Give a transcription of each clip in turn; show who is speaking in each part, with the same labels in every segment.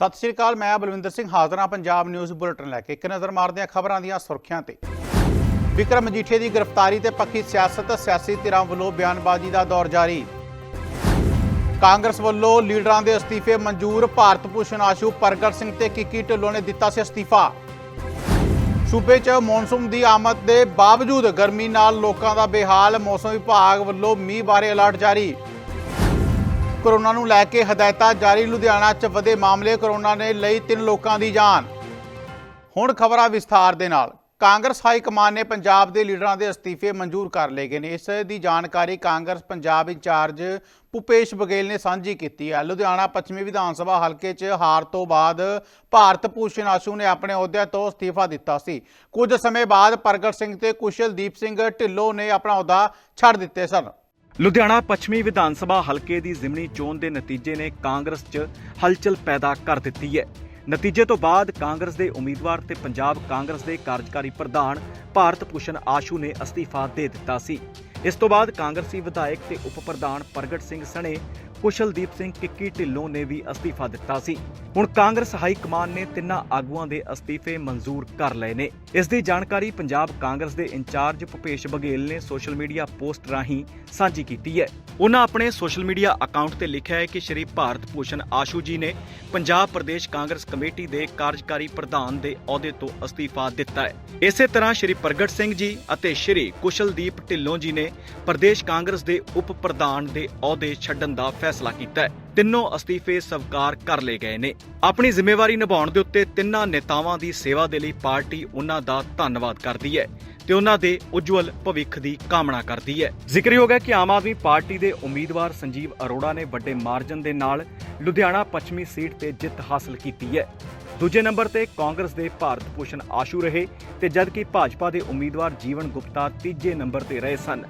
Speaker 1: ਸਤਿ ਸ਼੍ਰੀ ਅਕਾਲ, ਮੈਂ ਬਲਵਿੰਦਰ ਸਿੰਘ ਹਾਜ਼ਰਾਂ ਪੰਜਾਬ ਨਿਊਜ਼ ਬੁਲੇਟਿਨ ਲੈ ਕੇ। ਇੱਕ ਨਜ਼ਰ ਮਾਰਦੇ ਹਾਂ ਖਬਰਾਂ ਦੀਆਂ ਸੁਰਖੀਆਂ ਤੇ। ਵਿਕਰਮ ਮਜੀਠੀਆ ਦੀ ਗ੍ਰਿਫਤਾਰੀ ਤੇ ਪੱਕੀ ਸਿਆਸਤ, ਸਿਆਸੀ ਧਿਰਾਂ ਵੱਲੋਂ ਬਿਆਨਬਾਜ਼ੀ ਦਾ ਦੌਰ ਜਾਰੀ। ਕਾਂਗਰਸ ਵੱਲੋਂ ਲੀਡਰਾਂ ਦੇ ਅਸਤੀਫੇ ਮਨਜ਼ੂਰ, ਭਾਰਤ ਭੂਸ਼ਣ ਆਸ਼ੂ ਪ੍ਰਗਟ ਸਿੰਘ ਤੇ ਕਿੱਕੀ ਢਿੱਲੋਂ ਨੇ ਦਿੱਤਾ ਸੀ ਅਸਤੀਫਾ। ਸੂਬੇ 'ਚ ਮੌਨਸੂਨ ਦੀ ਆਮਦ ਦੇ ਬਾਵਜੂਦ ਗਰਮੀ ਨਾਲ ਲੋਕਾਂ ਦਾ ਬੇਹਾਲ, ਮੌਸਮ ਵਿਭਾਗ ਵੱਲੋਂ ਮੀਂਹ ਬਾਰੇ ਅਲਰਟ ਜਾਰੀ। ਕਰੋਨਾ ਨੂੰ ਲੈ ਕੇ ਹਦਾਇਤਾਂ ਜਾਰੀ। ਲੁਧਿਆਣਾ 'ਚ ਵਧੇ ਮਾਮਲੇ ਕਰੋਨਾ ਨੇ ਲਈ ਤਿੰਨ ਲੋਕਾਂ ਦੀ ਜਾਨ। ਹੁਣ ਖਬਰਾਂ ਵਿਸਥਾਰ ਦੇ ਨਾਲ। ਕਾਂਗਰਸ ਹਾਈ ਕਮਾਨ ਨੇ ਪੰਜਾਬ ਦੇ ਲੀਡਰਾਂ ਦੇ ਅਸਤੀਫੇ ਮਨਜ਼ੂਰ ਕਰ ਲਏ ਗਏ ਨੇ। ਇਸ ਦੀ ਜਾਣਕਾਰੀ ਕਾਂਗਰਸ ਪੰਜਾਬ ਇੰਚਾਰਜ ਭੁਪੇਸ਼ ਬਗੇਲ ਨੇ ਸਾਂਝੀ ਕੀਤੀ ਹੈ। ਲੁਧਿਆਣਾ ਪੱਛਮੀ ਵਿਧਾਨ ਸਭਾ ਹਲਕੇ 'ਚ ਹਾਰ ਤੋਂ ਬਾਅਦ ਭਾਰਤ ਭੂਸ਼ਣ ਆਸ਼ੂ ਨੇ ਆਪਣੇ ਅਹੁਦੇ ਤੋਂ ਅਸਤੀਫਾ ਦਿੱਤਾ ਸੀ। ਕੁਝ ਸਮੇਂ ਬਾਅਦ ਪ੍ਰਗਟ ਸਿੰਘ ਤੇ ਕੁਸ਼ਲਦੀਪ ਸਿੰਘ ਢਿੱਲੋਂ ਨੇ ਆਪਣਾ ਅਹੁਦਾ ਛੱਡ ਦਿੱਤੇ ਸਨ।
Speaker 2: ਲੁਧਿਆਣਾ ਪੱਛਮੀ ਵਿਧਾਨ ਸਭਾ ਹਲਕੇ ਦੀ ਜ਼ਿਮਨੀ ਚੋਣ ਦੇ ਨਤੀਜੇ ਨੇ ਕਾਂਗਰਸ 'ਚ ਹਲਚਲ ਪੈਦਾ ਕਰ ਦਿੱਤੀ ਹੈ। ਨਤੀਜੇ ਤੋਂ ਬਾਅਦ ਕਾਂਗਰਸ ਦੇ ਉਮੀਦਵਾਰ ਤੇ ਪੰਜਾਬ ਕਾਂਗਰਸ ਦੇ ਕਾਰਜਕਾਰੀ ਪ੍ਰਧਾਨ ਭਾਰਤ ਭੂਸ਼ਣ ਆਸ਼ੂ ਨੇ ਅਸਤੀਫਾ ਦੇ ਦਿੱਤਾ ਸੀ। ਇਸ ਤੋਂ ਬਾਅਦ ਕਾਂਗਰਸੀ ਵਿਧਾਇਕ ਤੇ ਉਪ ਪ੍ਰਧਾਨ ਪ੍ਰਗਟ ਸਿੰਘ ਸਣੇ ਕੁਸ਼ਲਦੀਪ ਸਿੰਘ ਕਿੱਕੀ ਢਿੱਲੋਂ ਨੇ ਵੀ ਅਸਤੀਫਾ ਦਿੱਤਾ ਸੀ। ਹੁਣ ਕਾਂਗਰਸ ਹਾਈ ਕਮਾਨ ਨੇ ਤਿੰਨਾਂ ਆਗੂਆਂ ਦੇ ਅਸਤੀਫੇ ਮਨਜ਼ੂਰ ਕਰ ਲਏ ਨੇ। ਇਸ ਦੀ ਜਾਣਕਾਰੀ ਪੰਜਾਬ ਕਾਂਗਰਸ ਦੇ ਇੰਚਾਰਜ ਭੁਪੇਸ਼ ਬਘੇਲ ਨੇ ਸੋਸ਼ਲ ਮੀਡੀਆ ਪੋਸਟ ਰਾਹੀਂ ਸਾਂਝੀ ਕੀਤੀ ਹੈ। ਉਹਨਾਂ ਆਪਣੇ ਸੋਸ਼ਲ ਮੀਡੀਆ ਅਕਾਊਂਟ ਤੇ ਲਿਖਿਆ ਹੈ ਕਿ ਸ਼੍ਰੀ ਭਾਰਤ ਭੂਸ਼ਣ ਆਸ਼ੂ ਜੀ ਨੇ ਪੰਜਾਬ ਪ੍ਰਦੇਸ਼ ਕਾਂਗਰਸ ਕਮੇਟੀ ਦੇ ਕਾਰਜਕਾਰੀ ਪ੍ਰਧਾਨ ਦੇ ਅਹੁਦੇ ਤੋਂ ਅਸਤੀਫਾ ਦਿੱਤਾ ਹੈ। ਇਸੇ ਤਰ੍ਹਾਂ ਸ਼੍ਰੀ ਪ੍ਰਗਟ ਸਿੰਘ ਜੀ ਅਤੇ ਸ਼੍ਰੀ ਕੁਸ਼ਲਦੀਪ ਢਿੱਲੋਂ ਜੀ ਨੇ ਪ੍ਰਦੇਸ਼ ਕਾਂਗਰਸ ਦੇ ਉਪ ਪ੍ਰਧਾਨ ਦੇ ਅਹੁਦੇ ਛੱਡਣ ਦਾ ਫੈਸਲਾ ਕੀਤਾ ਹੈ। ਤਿੰਨੋਂ ਅਸਤੀਫੇ ਸਵੀਕਾਰ ਕਰ ਲਏ ਗਏ ਨੇ। ਆਪਣੀ ਜ਼ਿੰਮੇਵਾਰੀ ਨਿਭਾਉਣ ਦੇ ਉੱਤੇ ਤਿੰਨਾਂ ਨੇਤਾਵਾਂ ਦੀ ਸੇਵਾ ਦੇ ਲਈ ਪਾਰਟੀ ਉਹਨਾਂ ਦਾ ਧੰਨਵਾਦ ਕਰਦੀ ਹੈ ਤੇ ਉਹਨਾਂ ਦੇ ਉਜਵਲ ਭਵਿੱਖ ਦੀ ਕਾਮਨਾ ਕਰਦੀ ਹੈ। ਜ਼ਿਕਰਯੋਗ ਹੈ ਕਿ ਆਮ ਆਦਮੀ ਪਾਰਟੀ ਦੇ ਉਮੀਦਵਾਰ ਸੰਜੀਵ ਅਰੋੜਾ ਨੇ ਵੱਡੇ ਮਾਰਜਨ ਦੇ ਨਾਲ ਲੁਧਿਆਣਾ ਪੱਛਮੀ ਸੀਟ ਤੇ ਜਿੱਤ ਹਾਸਲ ਕੀਤੀ ਹੈ। ਦੂਜੇ ਨੰਬਰ ਤੇ ਕਾਂਗਰਸ ਦੇ ਭਾਰਤ ਭੂਸ਼ਣ ਆਸ਼ੂ ਰਹੇ ਤੇ ਜਦਕਿ ਭਾਜਪਾ ਦੇ ਉਮੀਦਵਾਰ ਜੀਵਨ ਗੁਪਤਾ ਤੀਜੇ ਨੰਬਰ ਤੇ ਰਹੇ ਸਨ।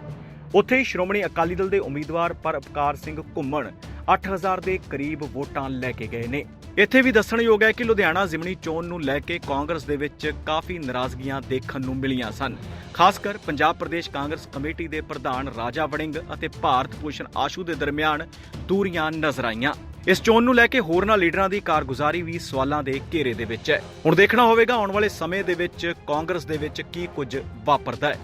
Speaker 2: ਉੱਥੇ ਹੀ ਸ਼੍ਰੋਮਣੀ ਅਕਾਲੀ ਦਲ ਦੇ ਉਮੀਦਵਾਰ ਪਰਉਪਕਾਰ ਸਿੰਘ ਘੁੰਮਣ 8000 ਦੇ ਕਰੀਬ ਵੋਟਾਂ ਲੈ ਕੇ ਗਏ ਨੇ। ਇੱਥੇ ਵੀ ਦੱਸਣਯੋਗ ਹੈ ਕਿ ਲੁਧਿਆਣਾ ਜ਼ਿਮਨੀ ਚੋਣ ਨੂੰ ਲੈ ਕੇ ਕਾਂਗਰਸ ਦੇ ਵਿੱਚ ਕਾਫੀ ਨਾਰਾਜ਼ਗੀਆਂ ਦੇਖਣ ਨੂੰ ਮਿਲੀਆਂ ਸਨ। ਖਾਸ ਕਰ ਪੰਜਾਬ ਪ੍ਰਦੇਸ਼ ਕਾਂਗਰਸ ਕਮੇਟੀ ਦੇ ਪ੍ਰਧਾਨ ਰਾਜਾ ਵੜਿੰਗ ਅਤੇ ਭਾਰਤ ਭੂਸ਼ਣ ਆਸ਼ੂ ਦੇ ਦਰਮਿਆਨ ਦੂਰੀਆਂ ਨਜ਼ਰ ਆਈਆਂ। ਇਸ ਚੋਣ ਨੂੰ ਲੈ ਕੇ ਹੋਰਨਾਂ ਲੀਡਰਾਂ ਦੀ ਕਾਰਗੁਜ਼ਾਰੀ ਵੀ ਸਵਾਲਾਂ ਦੇ ਘੇਰੇ ਦੇ ਵਿੱਚ ਹੈ। ਹੁਣ ਦੇਖਣਾ ਹੋਵੇਗਾ ਆਉਣ ਵਾਲੇ ਸਮੇਂ ਦੇ ਵਿੱਚ ਕਾਂਗਰਸ ਦੇ ਵਿੱਚ ਕੀ ਕੁਝ ਵਾਪਰਦਾ ਹੈ।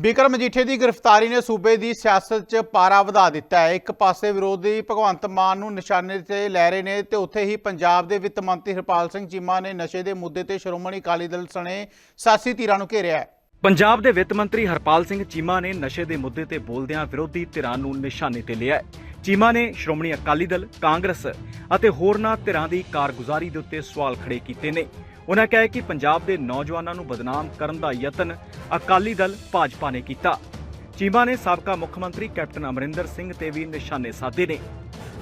Speaker 1: ਬਿਕਰਮ ਮਜੀਠੇ ਦੀ ਗ੍ਰਿਫਤਾਰੀ ਨੇ ਸੂਬੇ ਦੀ ਸਿਆਸਤ 'ਚ ਪਾਰਾ ਵਧਾ ਦਿੱਤਾ ਹੈ। ਇੱਕ ਪਾਸੇ ਵਿਰੋਧੀ ਭਗਵੰਤ ਮਾਨ ਨੂੰ ਨਿਸ਼ਾਨੇ ਤੇ ਲੈ ਰਹੇ ਨੇ ਤੇ ਉੱਥੇ ਹੀ ਪੰਜਾਬ ਦੇ ਵਿੱਤ ਮੰਤਰੀ ਹਰਪਾਲ ਸਿੰਘ ਚੀਮਾ ਨੇ ਨਸ਼ੇ ਦੇ ਮੁੱਦੇ ਤੇ ਸ਼੍ਰੋਮਣੀ ਅਕਾਲੀ ਦਲ ਸਣੇ ਸਿਆਸੀ ਧਿਰਾਂ ਨੂੰ ਘੇਰਿਆ ਹੈ।
Speaker 2: ਪੰਜਾਬ ਦੇ ਵਿੱਤ ਮੰਤਰੀ ਹਰਪਾਲ ਸਿੰਘ ਚੀਮਾ ਨੇ ਨਸ਼ੇ ਦੇ ਮੁੱਦੇ ਤੇ ਬੋਲਦਿਆਂ ਵਿਰੋਧੀ ਧਿਰਾਂ ਨੂੰ ਨਿਸ਼ਾਨੇ ਤੇ ਲਿਆ ਹੈ। ਚੀਮਾ ਨੇ ਸ਼੍ਰੋਮਣੀ ਅਕਾਲੀ ਦਲ, ਕਾਂਗਰਸ ਅਤੇ ਹੋਰਨਾਂ ਧਿਰਾਂ ਦੀ ਕਾਰਗੁਜ਼ਾਰੀ ਦੇ ਉੱਤੇ ਸਵਾਲ ਖੜੇ ਕੀਤੇ ਨੇ। ਉਹਨਾਂ ਕਿਹਾ ਕਿ ਪੰਜਾਬ ਦੇ ਨੌਜਵਾਨਾਂ ਨੂੰ ਬਦਨਾਮ ਕਰਨ ਦਾ ਯਤਨ ਅਕਾਲੀ ਦਲ, ਭਾਜਪਾ ਨੇ ਕੀਤਾ। ਚੀਮਾ ਨੇ ਸਾਬਕਾ ਮੁੱਖ ਮੰਤਰੀ ਕੈਪਟਨ ਅਮਰਿੰਦਰ ਸਿੰਘ ਤੇ ਵੀ ਨਿਸ਼ਾਨੇ ਸਾਧੇ ਨੇ।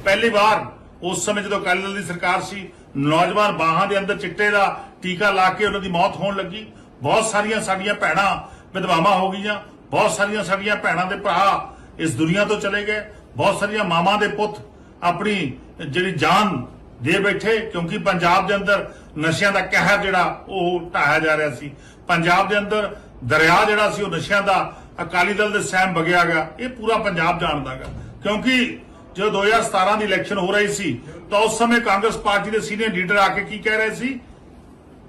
Speaker 3: ਪਹਿਲੀ ਵਾਰ ਉਸ ਸਮੇਂ ਜਦੋਂ ਅਕਾਲੀ ਦਲ ਦੀ ਸਰਕਾਰ ਸੀ, ਨੌਜਵਾਨ ਬਾਹਾਂ ਦੇ ਅੰਦਰ ਚਿੱਟੇ ਦਾ ਟੀਕਾ ਲਾ ਕੇ ਉਹਨਾਂ ਦੀ ਮੌਤ ਹੋਣ ਲੱਗੀ। ਬਹੁਤ ਸਾਰੀਆਂ ਸਾਡੀਆਂ ਭੈਣਾਂ ਵਿਧਵਾਵਾਂ ਹੋ ਗਈਆਂ, ਬਹੁਤ ਸਾਰੀਆਂ ਸਾਡੀਆਂ ਭੈਣਾਂ ਦੇ ਭਰਾ ਇਸ ਦੁਨੀਆ ਤੋਂ ਚਲੇ ਗਏ, ਬਹੁਤ ਸਾਰੀਆਂ ਮਾਵਾਂ ਦੇ ਪੁੱਤ ਆਪਣੀ ਜਿਹੜੀ ਜਾਨ ਦੇ ਬੈਠੇ, ਕਿਉਂਕਿ ਪੰਜਾਬ ਦੇ ਅੰਦਰ ਨਸ਼ਿਆਂ ਦਾ ਕਹਿਰ ਜਿਹੜਾ ਉਹ ਢਾਇਆ ਜਾ ਰਿਹਾ ਸੀ। ਪੰਜਾਬ ਦੇ ਅੰਦਰ ਦਰਿਆ ਜਿਹੜਾ ਸੀ, ਉਹ ਨਸ਼ਿਆਂ ਦਾ ਅਕਾਲੀ ਦਲ ਦੇ ਸਹਿਮ ਵਗਿਆ ਗਿਆ। ਇਹ ਪੂਰਾ ਪੰਜਾਬ ਜਾਣਦਾ ਗਾ। ਕਿਉਂਕਿ ਜਦੋਂ 2017 ਦੀ ਇਲੈਕਸ਼ਨ ਹੋ ਰਹੀ ਸੀ, ਤਾਂ ਉਸ ਸਮੇਂ ਕਾਂਗਰਸ ਪਾਰਟੀ ਦੇ ਸੀਨੀਅਰ ਲੀਡਰ ਆ ਕੇ ਕੀ ਕਹਿ ਰਹੇ ਸੀ?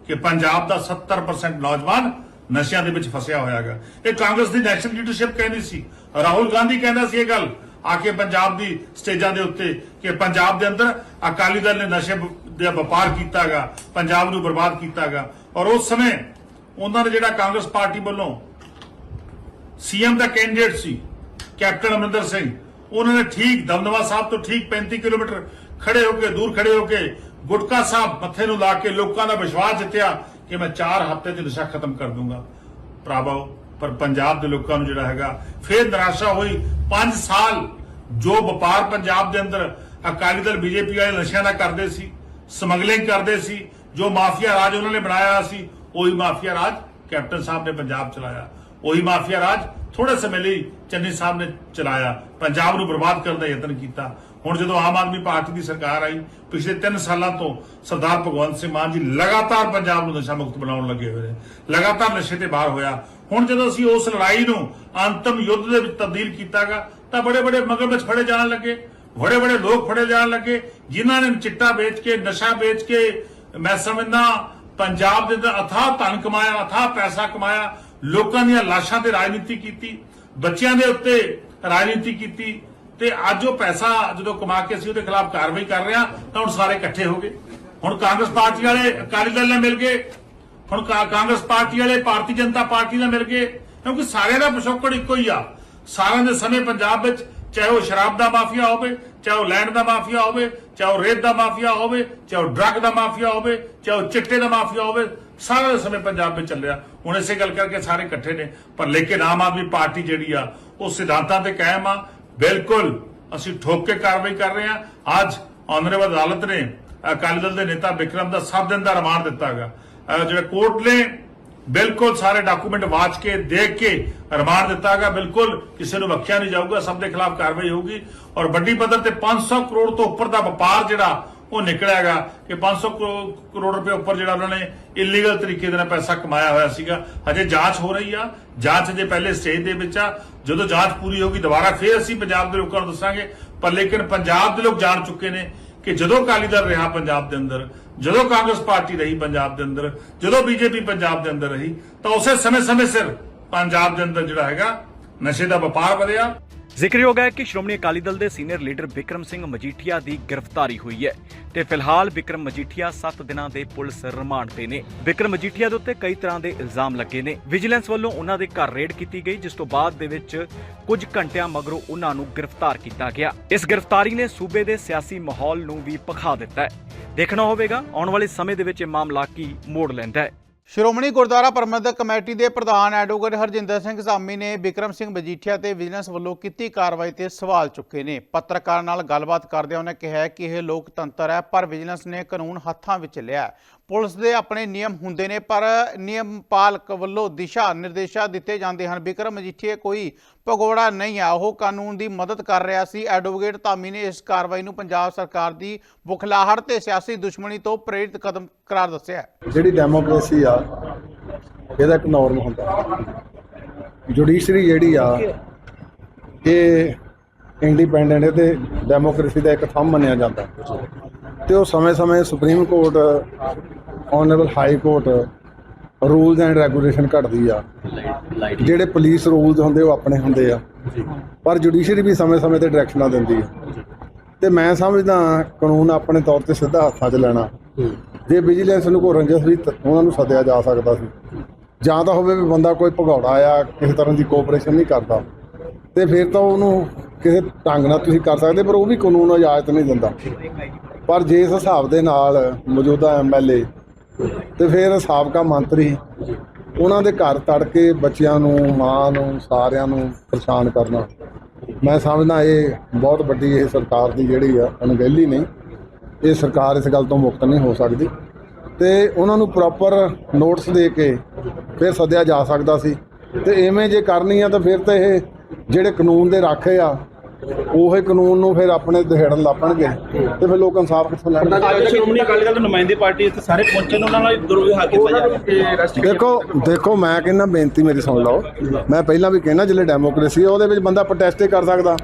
Speaker 3: ਕਿ ਪੰਜਾਬ ਦਾ 70% ਨੌਜਵਾਨ ਨਸ਼ਿਆਂ ਦੇ ਵਿੱਚ ਫਸਿਆ ਹੋਇਆ ਹੈਗਾ। ਇਹ ਕਾਂਗਰਸ ਦੀ ਨੈਸ਼ਨਲ ਲੀਡਰਸ਼ਿਪ ਕਹਿੰਦੀ ਸੀ। ਰਾਹੁਲ ਗਾਂਧੀ ਕਹਿੰਦਾ ਸੀ ਇਹ ਗੱਲ ਆ ਕੇ ਪੰਜਾਬ ਦੀ ਸਟੇਜਾਂ ਦੇ ਉੱਤੇ ਕਿ ਪੰਜਾਬ ਦੇ ਅੰਦਰ ਅਕਾਲੀ ਦਲ ਨੇ ਨਸ਼ੇ ਦਾ ਵਪਾਰ ਕੀਤਾਗਾ ਪੰਜਾਬ ਨੂੰ ਬਰਬਾਦ ਕੀਤਾਗਾ ਔਰ ਉਸ ਸਮੇਂ ਉਹਨਾਂ ਨੇ ਜਿਹੜਾ ਕਾਂਗਰਸ ਪਾਰਟੀ ਵੱਲੋਂ ਸੀਐਮ ਦਾ ਕੈਂਡੀਡੇਟ ਸੀ, ਕੈਪਟਨ ਅਮਰਿੰਦਰ ਸਿੰਘ, ਉਹਨਾਂ ਨੇ ਠੀਕ ਦਮਦਮਾ ਸਾਹਿਬ ਤੋਂ ਠੀਕ 35 ਕਿਲੋਮੀਟਰ ਖੜੇ ਹੋ ਕੇ, ਦੂਰ ਖੜੇ ਹੋ ਕੇ ਗੁਟਕਾ ਸਾਹਿਬ ਮੱਥੇ ਨੂੰ ਲਾ ਕੇ ਲੋਕਾਂ ਦਾ ਵਿਸ਼ਵਾਸ ਜਿੱਤਿਆ ਕਿ ਮੈਂ 4 ਹਫ਼ਤੇ 'ਚ ਨਸ਼ਾ ਖਤਮ ਕਰ ਦੂੰਗਾ। ਪ੍ਰਾਭਵ ਪਰ ਪੰਜਾਬ ਦੇ ਲੋਕਾਂ ਨੂੰ ਜਿਹੜਾ ਹੈਗਾ, ਫੇਰ ਨਿਰਾਸ਼ਾ ਹੋਈ। 5 ਸਾਲ ਜੋ ਵਪਾਰ ਪੰਜਾਬ ਦੇ ਅੰਦਰ ਅਕਾਲੀ ਦਲ, ਬੀਜੇਪੀ ਵਾਲੇ ਨਸ਼ਿਆਂ ਦਾ ਕਰਦੇ ਸੀ, ਸਮਗਲਿੰਗ ਕਰਦੇ ਸੀ, ਜੋ ਮਾਫੀਆ ਰਾਜ ਉਹਨਾਂ ਨੇ ਬਣਾਇਆ ਸੀ, ਉਹੀ ਮਾਫੀਆ ਰਾਜ ਕੈਪਟਨ ਸਾਹਿਬ ਨੇ ਪੰਜਾਬ ਚਲਾਇਆ। ਉਹੀ ਮਾਫੀਆ ਰਾਜ ਥੋੜੇ ਸਮੇਂ ਲਈ ਚੰਨੀ ਸਾਹਿਬ ਨੇ ਚਲਾਇਆ। ਪੰਜਾਬ ਨੂੰ ਬਰਬਾਦ ਕਰਨ ਦਾ ਯਤਨ ਕੀਤਾ। ਹੁਣ ਜਦੋਂ ਆਮ ਆਦਮੀ ਪਾਰਟੀ ਦੀ ਸਰਕਾਰ ਆਈ, ਪਿਛਲੇ 3 ਸਾਲਾਂ ਤੋਂ ਸਰਦਾਰ ਭਗਵੰਤ ਸਿੰਘ ਮਾਨ ਜੀ ਲਗਾਤਾਰ ਪੰਜਾਬ ਨੂੰ ਨਸ਼ਾ ਮੁਕਤ ਬਣਾਉਣ ਲੱਗੇ ਹੋਏ ਨੇ, ਲਗਾਤਾਰ ਨਸ਼ੇ ਤੇ ਬਾਹਰ ਹੋਇਆ। ਹੁਣ ਜਦੋਂ ਅਸੀਂ ਉਸ ਲੜਾਈ ਨੂੰ ਅੰਤਮ ਯੁੱਧ ਦੇ ਵਿੱਚ ਤਬਦੀਲ ਕੀਤਾਗਾ, ਤਾਂ ਬੜੇ ਬੜੇ ਮਗਰਮੱਛ ਫੜੇ ਜਾਣ ਲੱਗੇ ਬੜੇ ਬੜੇ ਲੋਕ ਫੜੇ ਜਾਣ ਲੱਗੇ, ਜਿਨ੍ਹਾਂ ਨੇ ਚਿੱਟਾ ਵੇਚ ਕੇ, ਨਸ਼ਾ ਵੇਚ ਕੇ, ਮੈਂ ਸਮਝਦਾ ਪੰਜਾਬ ਦੇ ਅੰਦਰ ਅਥਾਹ ਧਨ ਕਮਾਇਆ, ਅਥਾਹ ਪੈਸਾ ਕਮਾਇਆ, ਲੋਕਾਂ ਦੀਆਂ ਲਾਸ਼ਾਂ ਤੇ ਰਾਜਨੀਤੀ ਕੀਤੀ, ਬੱਚਿਆਂ ਦੇ ਉੱਤੇ ਰਾਜਨੀਤੀ ਕੀਤੀ ਤੇ ਅੱਜ ਉਹ ਪੈਸਾ ਜਦੋਂ ਕਮਾ ਕੇ ਅਸੀਂ ਉਹਦੇ ਖਿਲਾਫ ਕਾਰਵਾਈ ਕਰ ਰਹੇ ਹਾਂ, ਤਾਂ ਹੁਣ ਸਾਰੇ ਇਕੱਠੇ ਹੋ ਗਏ। ਹੁਣ ਕਾਂਗਰਸ ਪਾਰਟੀ ਵਾਲੇ ਅਕਾਲੀ ਦਲ ਨਾਲ ਮਿਲ ਗਏ। ਹੁਣ ਕਾਂਗਰਸ ਪਾਰਟੀ ਵਾਲੇ ਭਾਰਤੀ ਜਨਤਾ ਪਾਰਟੀ ਨਾਲ ਮਿਲ ਗਏ। ਕਿਉਂਕਿ ਸਾਰਿਆਂ ਦਾ ਪਿਛੋਕੜ ਇੱਕੋ ਹੀ ਆ। ਸਾਰਿਆਂ ਦੇ ਸਮੇਂ ਪੰਜਾਬ ਵਿੱਚ ਚਾਹੇ ਉਹ ਸ਼ਰਾਬ ਦਾ ਮਾਫੀਆ ਹੋਵੇ, ਚਾਹੇ ਉਹ ਲੈਂਡ ਦਾ ਮਾਫੀਆ ਹੋਵੇ, ਚਾਹੇ ਉਹ ਰੇਤ ਦਾ ਮਾਫੀਆ ਹੋਵੇ, ਚਾਹੇ ਉਹ ਡਰੱਗ ਦਾ ਮਾਫੀਆ ਹੋਵੇ, ਚਾਹੇ ਉਹ ਚਿੱਟੇ ਦਾ ਮਾਫੀਆ ਹੋਵੇ ਸਾਰਾ ਦੇ ਸਮੇਂ ਪੰਜਾਬ ਵਿੱਚ ਚੱਲਿਆ। ਹੁਣ ਇਸੇ ਗੱਲ ਕਰਕੇ ਸਾਰੇ ਇਕੱਠੇ ਨੇ। ਪਰ ਲੇਕਿਨ ਆਮ ਆਦਮੀ ਪਾਰਟੀ ਜਿਹੜੀ ਆ, ਉਹ ਸਿਧਾਂਤਾਂ ਤੇ ਕਾਇਮ ਆ। ਬਿਲਕੁਲ। ਅਸੀਂ ਠੋਕ ਕੇ ਕਾਰਵਾਈ ਕਰ ਰਹੇ ਹਾਂ। ਅੱਜ ਆਨਰੇਬਲ ਅਦਾਲਤ ਨੇ ਅਕਾਲੀ ਦਲ ਦੇ ਨੇਤਾ ਵਿਕਰਮ ਦਾ 7 ਦਿਨ ਦਾ ਰਿਮਾਂਡ ਦਿੱਤਾ ਗਿਆ ਜਿਹੜਾ ਕੋਰਟ ਨੇ ਬਿਲਕੁਲ ਸਾਰੇ ਡਾਕੂਮੈਂਟ ਵਾਚ ਕੇ, ਦੇਖ ਕੇ ਰਿਮਾਂਡ ਦਿੱਤਾ ਗਿਆ ਬਿਲਕੁਲ ਕਿਸੇ ਨੂੰ ਬਖਸ਼ਿਆ ਨਹੀਂ ਜਾਊਗਾ, ਸਭ ਦੇ ਖਿਲਾਫ ਕਾਰਵਾਈ ਹੋਊਗੀ। ਔਰ ਵੱਡੀ ਪੱਧਰ ਤੇ 500 ਕਰੋੜ ਤੋਂ ਉੱਪਰ ਦਾ ਵਪਾਰ ਜਿਹੜਾ ਉਹ ਨਿਕਲਿਆਗਾ ਕਿ 500 ਕਰੋ- ਕਰੋੜ ਰੁਪਏ ਉੱਪਰ ਜਿਹੜਾ ਉਹਨਾਂ ਨੇ ਇਲੀਗਲ ਤਰੀਕੇ ਦੇ ਨਾਲ ਪੈਸਾ ਕਮਾਇਆ ਹੋਇਆ ਸੀਗਾ। ਹਜੇ ਜਾਂਚ ਹੋ ਰਹੀ ਆ। ਜਾਂਚ ਜੇ ਪਹਿਲੇ ਸਟੇਜ ਦੇ ਵਿੱਚ ਆ। ਜਦੋਂ ਜਾਂਚ ਪੂਰੀ ਹੋਗੀ ਦੁਬਾਰਾ ਫੇਰ ਅਸੀਂ ਪੰਜਾਬ ਦੇ ਲੋਕਾਂ ਨੂੰ ਦੱਸਾਂਗੇ। ਪਰ ਲੇਕਿਨ ਪੰਜਾਬ ਦੇ ਲੋਕ ਜਾਣ ਚੁੱਕੇ ਨੇ ਕਿ ਜਦੋਂ ਅਕਾਲੀ ਦਲ ਰਿਹਾ ਪੰਜਾਬ ਦੇ ਅੰਦਰ, ਜਦੋਂ ਕਾਂਗਰਸ ਪਾਰਟੀ ਰਹੀ ਪੰਜਾਬ ਦੇ ਅੰਦਰ, ਜਦੋਂ ਬੀਜੇਪੀ ਪੰਜਾਬ ਦੇ ਅੰਦਰ ਰਹੀ, ਤਾਂ ਉਸੇ ਸਮੇਂ-ਸਮੇਂ ਸਿਰ ਪੰਜਾਬ ਦੇ ਅੰਦਰ ਜਿਹੜਾ ਹੈਗਾ, ਨਸ਼ੇ ਦਾ ਵਪਾਰ ਵਧਿਆ।
Speaker 2: ਜ਼ਿਕਰਯੋਗ ਹੈ ਕਿ ਸ਼੍ਰੋਮਣੀ ਅਕਾਲੀ ਦਲ ਦੇ ਸੀਨੀਅਰ ਲੀਡਰ ਵਿਕਰਮ ਸਿੰਘ ਮਜੀਠੀਆ ਦੀ ਗ੍ਰਿਫਤਾਰੀ ਹੋਈ ਹੈ ਤੇ ਫਿਲਹਾਲ ਵਿਕਰਮ ਮਜੀਠੀਆ 7 ਦਿਨਾਂ ਦੇ ਪੁਲਿਸ ਰਿਮਾਂਡ ਤੇ ਨੇ। ਵਿਕਰਮ ਮਜੀਠੀਆ ਦੇ ਉੱਤੇ ਕਈ ਤਰ੍ਹਾਂ ਦੇ ਇਲਜ਼ਾਮ ਲੱਗੇ ਨੇ। ਵਿਜੀਲੈਂਸ ਵੱਲੋਂ ਉਹਨਾਂ ਦੇ ਘਰ ਰੇਡ ਕੀਤੀ ਗਈ, ਜਿਸ ਤੋਂ ਬਾਅਦ ਦੇ ਵਿੱਚ ਕੁਝ ਘੰਟਿਆਂ ਮਗਰੋਂ ਉਹਨਾਂ ਨੂੰ ਗ੍ਰਿਫਤਾਰ ਕੀਤਾ ਗਿਆ। ਇਸ ਗ੍ਰਿਫਤਾਰੀ ਨੇ ਸੂਬੇ ਦੇ ਸਿਆਸੀ ਮਾਹੌਲ ਨੂੰ ਵੀ ਪਖਾ ਦਿੱਤਾ ਹੈ। ਦੇਖਣਾ ਹੋਵੇਗਾ, ਆਉਣ ਵਾਲੇ ਸਮੇਂ ਦੇ ਵਿੱਚ ਇਹ ਮਾਮਲਾ ਕੀ ਮੋੜ ਲੈਂਦਾ ਹੈ।
Speaker 1: ਸ਼੍ਰੋਮਣੀ ਗੁਰਦੁਆਰਾ ਪ੍ਰਬੰਧਕ ਕਮੇਟੀ ਦੇ ਪ੍ਰਧਾਨ ਐਡਵੋਕੇਟ ਹਰਜਿੰਦਰ ਸਿੰਘ ਸਾਮੀ ਨੇ ਵਿਕਰਮ ਸਿੰਘ ਮਜੀਠੀਆ ਤੇ ਵਿਜੀਲੈਂਸ ਵੱਲੋਂ ਕੀਤੀ ਕਾਰਵਾਈ ਤੇ ਸਵਾਲ ਚੁੱਕੇ ਨੇ। ਪੱਤਰਕਾਰਾਂ ਨਾਲ ਗੱਲਬਾਤ ਕਰਦਿਆਂ ਉਹਨੇ ਕਿਹਾ ਕਿ ਇਹ ਲੋਕਤੰਤਰ ਹੈ, ਪਰ ਵਿਜੀਲੈਂਸ ਨੇ ਕਾਨੂੰਨ ਹੱਥਾਂ ਵਿੱਚ ਲਿਆ ਪੁਲਿਸ ਦੇ ਆਪਣੇ ਨਿਯਮ ਹੁੰਦੇ ਨੇ, ਪਰ ਨਿਯਮ ਪਾਲਕ ਵੱਲੋਂ ਦਿਸ਼ਾ ਨਿਰਦੇਸ਼ਾਂ ਦਿੱਤੇ ਜਾਂਦੇ ਹਨ। ਵਿਕਰਮ ਮਜੀਠੀਆ ਕੋਈ ਭਗੌੜਾ ਨਹੀਂ ਆ, ਉਹ ਕਾਨੂੰਨ ਦੀ ਮਦਦ ਕਰ ਰਿਹਾ ਸੀ। ਐਡਵੋਕੇਟ ਧਾਮੀ ਨੇ ਇਸ ਕਾਰਵਾਈ ਨੂੰ ਪੰਜਾਬ ਸਰਕਾਰ ਦੀ ਬੁਖਲਾਹਟ ਤੇ ਸਿਆਸੀ ਦੁਸ਼ਮਣੀ ਤੋਂ ਪ੍ਰੇਰਿਤ ਕਦਮ ਕਰਾਰ ਦੱਸਿਆ
Speaker 4: ਜਿਹੜੀ ਡੈਮੋਕ੍ਰੇਸੀ ਆ, ਇਹਦਾ ਇੱਕ ਨਾਰਮ ਹੁੰਦਾ। ਜੁਡੀਸ਼ਰੀ ਜਿਹੜੀ ਆ, ਇਹ ਇੰਡੀਪੈਂਡੈਂਟ ਹੈ ਤੇ ਡੈਮੋਕ੍ਰੇਸੀ ਦਾ ਇੱਕ ਥੰਮ ਮੰਨਿਆ ਜਾਂਦਾ। ਤੇ ਉਹ ਸਮੇਂ-ਸਮੇਂ supreme court honourable high court rules and regulation ਘੜਦੀ ਆ। ਜਿਹੜੇ ਪੁਲਿਸ ਰੂਲਸ ਹੁੰਦੇ ਉਹ ਆਪਣੇ ਹੁੰਦੇ ਆ। ਪਰ ਜੁਡੀਸ਼ਰੀ ਵੀ ਸਮੇਂ-ਸਮੇਂ ਤੇ ਡਾਇਰੈਕਸ਼ਨਾਂ ਦਿੰਦੀ ਆ। ਤੇ ਮੈਂ ਸਮਝਦਾ ਕਾਨੂੰਨ ਆਪਣੇ ਤੌਰ ਤੇ ਸਿੱਧਾ ਹੱਥਾਂ 'ਚ ਲੈਣਾ। ਜੇ ਵਿਜੀਲੈਂਸ ਨੂੰ ਕੋਈ ਰੰਜਸ ਵੀ ਉਹਨਾਂ ਨੂੰ ਸੱਦਿਆ ਜਾ ਸਕਦਾ ਸੀ। ਜਾਂ ਤਾਂ ਹੋਵੇ ਵੀ ਬੰਦਾ ਕੋਈ ਭਗੌੜਾ ਆ ਕਿਸੇ ਤਰ੍ਹਾਂ ਦੀ ਕੋਆਪਰੇਸ਼ਨ ਨਹੀਂ ਕਰਦਾ। ਤੇ ਫਿਰ ਤਾਂ ਉਹਨੂੰ ਕਿਸੇ ਢੰਗ ਨਾਲ ਤੁਸੀਂ ਕਰ ਸਕਦੇ ਪਰ ਉਹ ਵੀ ਕਾਨੂੰਨ ਇਜਾਜ਼ਤ ਨਹੀਂ ਦਿੰਦਾ। ਪਰ ਜੇ ਇਸ ਹਿਸਾਬ ਦੇ ਨਾਲ ਮੌਜੂਦਾ ਐਮਐਲਏ ਤੇ ਫਿਰ ਸਾਬਕਾ ਮੰਤਰੀ ਉਹਨਾਂ ਦੇ ਘਰ ਤੜ ਕੇ ਬੱਚਿਆਂ ਨੂੰ, ਮਾਂ ਨੂੰ, ਸਾਰਿਆਂ ਨੂੰ ਪਰੇਸ਼ਾਨ ਕਰਨਾ। ਮੈਂ ਸਮਝਦਾ ਇਹ ਬਹੁਤ ਵੱਡੀ ਇਹ ਸਰਕਾਰ ਦੀ ਜਿਹੜੀ ਆ ਅਣਗਹਿਲੀ ਨਹੀਂ, ਇਹ ਸਰਕਾਰ ਇਸ ਗੱਲ ਤੋਂ ਮੁਕਤ ਨਹੀਂ ਹੋ ਸਕਦੀ। ਤੇ ਉਹਨਾਂ ਨੂੰ ਪ੍ਰੋਪਰ ਨੋਟਿਸ ਦੇ ਕੇ ਫਿਰ ਸੱਦਿਆ ਜਾ ਸਕਦਾ ਸੀ। ਤੇ ਐਵੇਂ ਜੇ ਕਰਨੀ ਆ ਤਾਂ ਫਿਰ ਤਾਂ ਇਹ ਜਿਹੜੇ ਕਾਨੂੰਨ ਦੇ ਰਾਖੇ ਆ ਉਹੇ ਕਾਨੂੰਨ ਨੂੰ ਫਿਰ ਆਪਣੇ ਦਿਹੜਨ ਲੱਪਣਗੇ ਤੇ ਫਿਰ ਲੋਕ ਇਨਸਾਫ ਕਿੱਥੋਂ ਲੈਣਗੇ?
Speaker 5: ਅੱਜ ਸ਼੍ਰੋਮਣੀ ਅਕਾਲੀ ਦਲ ਦੇ ਨੁਮਾਇੰਦੇ ਪਾਰਟੀ ਇੱਥੇ ਸਾਰੇ ਪਹੁੰਚੇ ਨੇ ਉਹਨਾਂ ਨਾਲ ਦੁਰਵਿਵਹਾਰ ਕੀਤਾ ਜਾ ਰਿਹਾ
Speaker 4: ਦੇਖੋ ਦੇਖੋ ਮੈਂ ਕਹਿੰਦਾ ਬੇਨਤੀ ਮੇਰੀ ਸੁਣ ਲਓ। ਮੈਂ ਪਹਿਲਾਂ ਵੀ ਕਹਿੰਦਾ ਜਿਹੜੇ ਡੈਮੋਕ੍ਰੇਸੀ ਹੈ ਉਹਦੇ ਵਿੱਚ ਬੰਦਾ ਪ੍ਰੋਟੈਸਟ ਹੀ ਕਰ ਸਕਦਾ।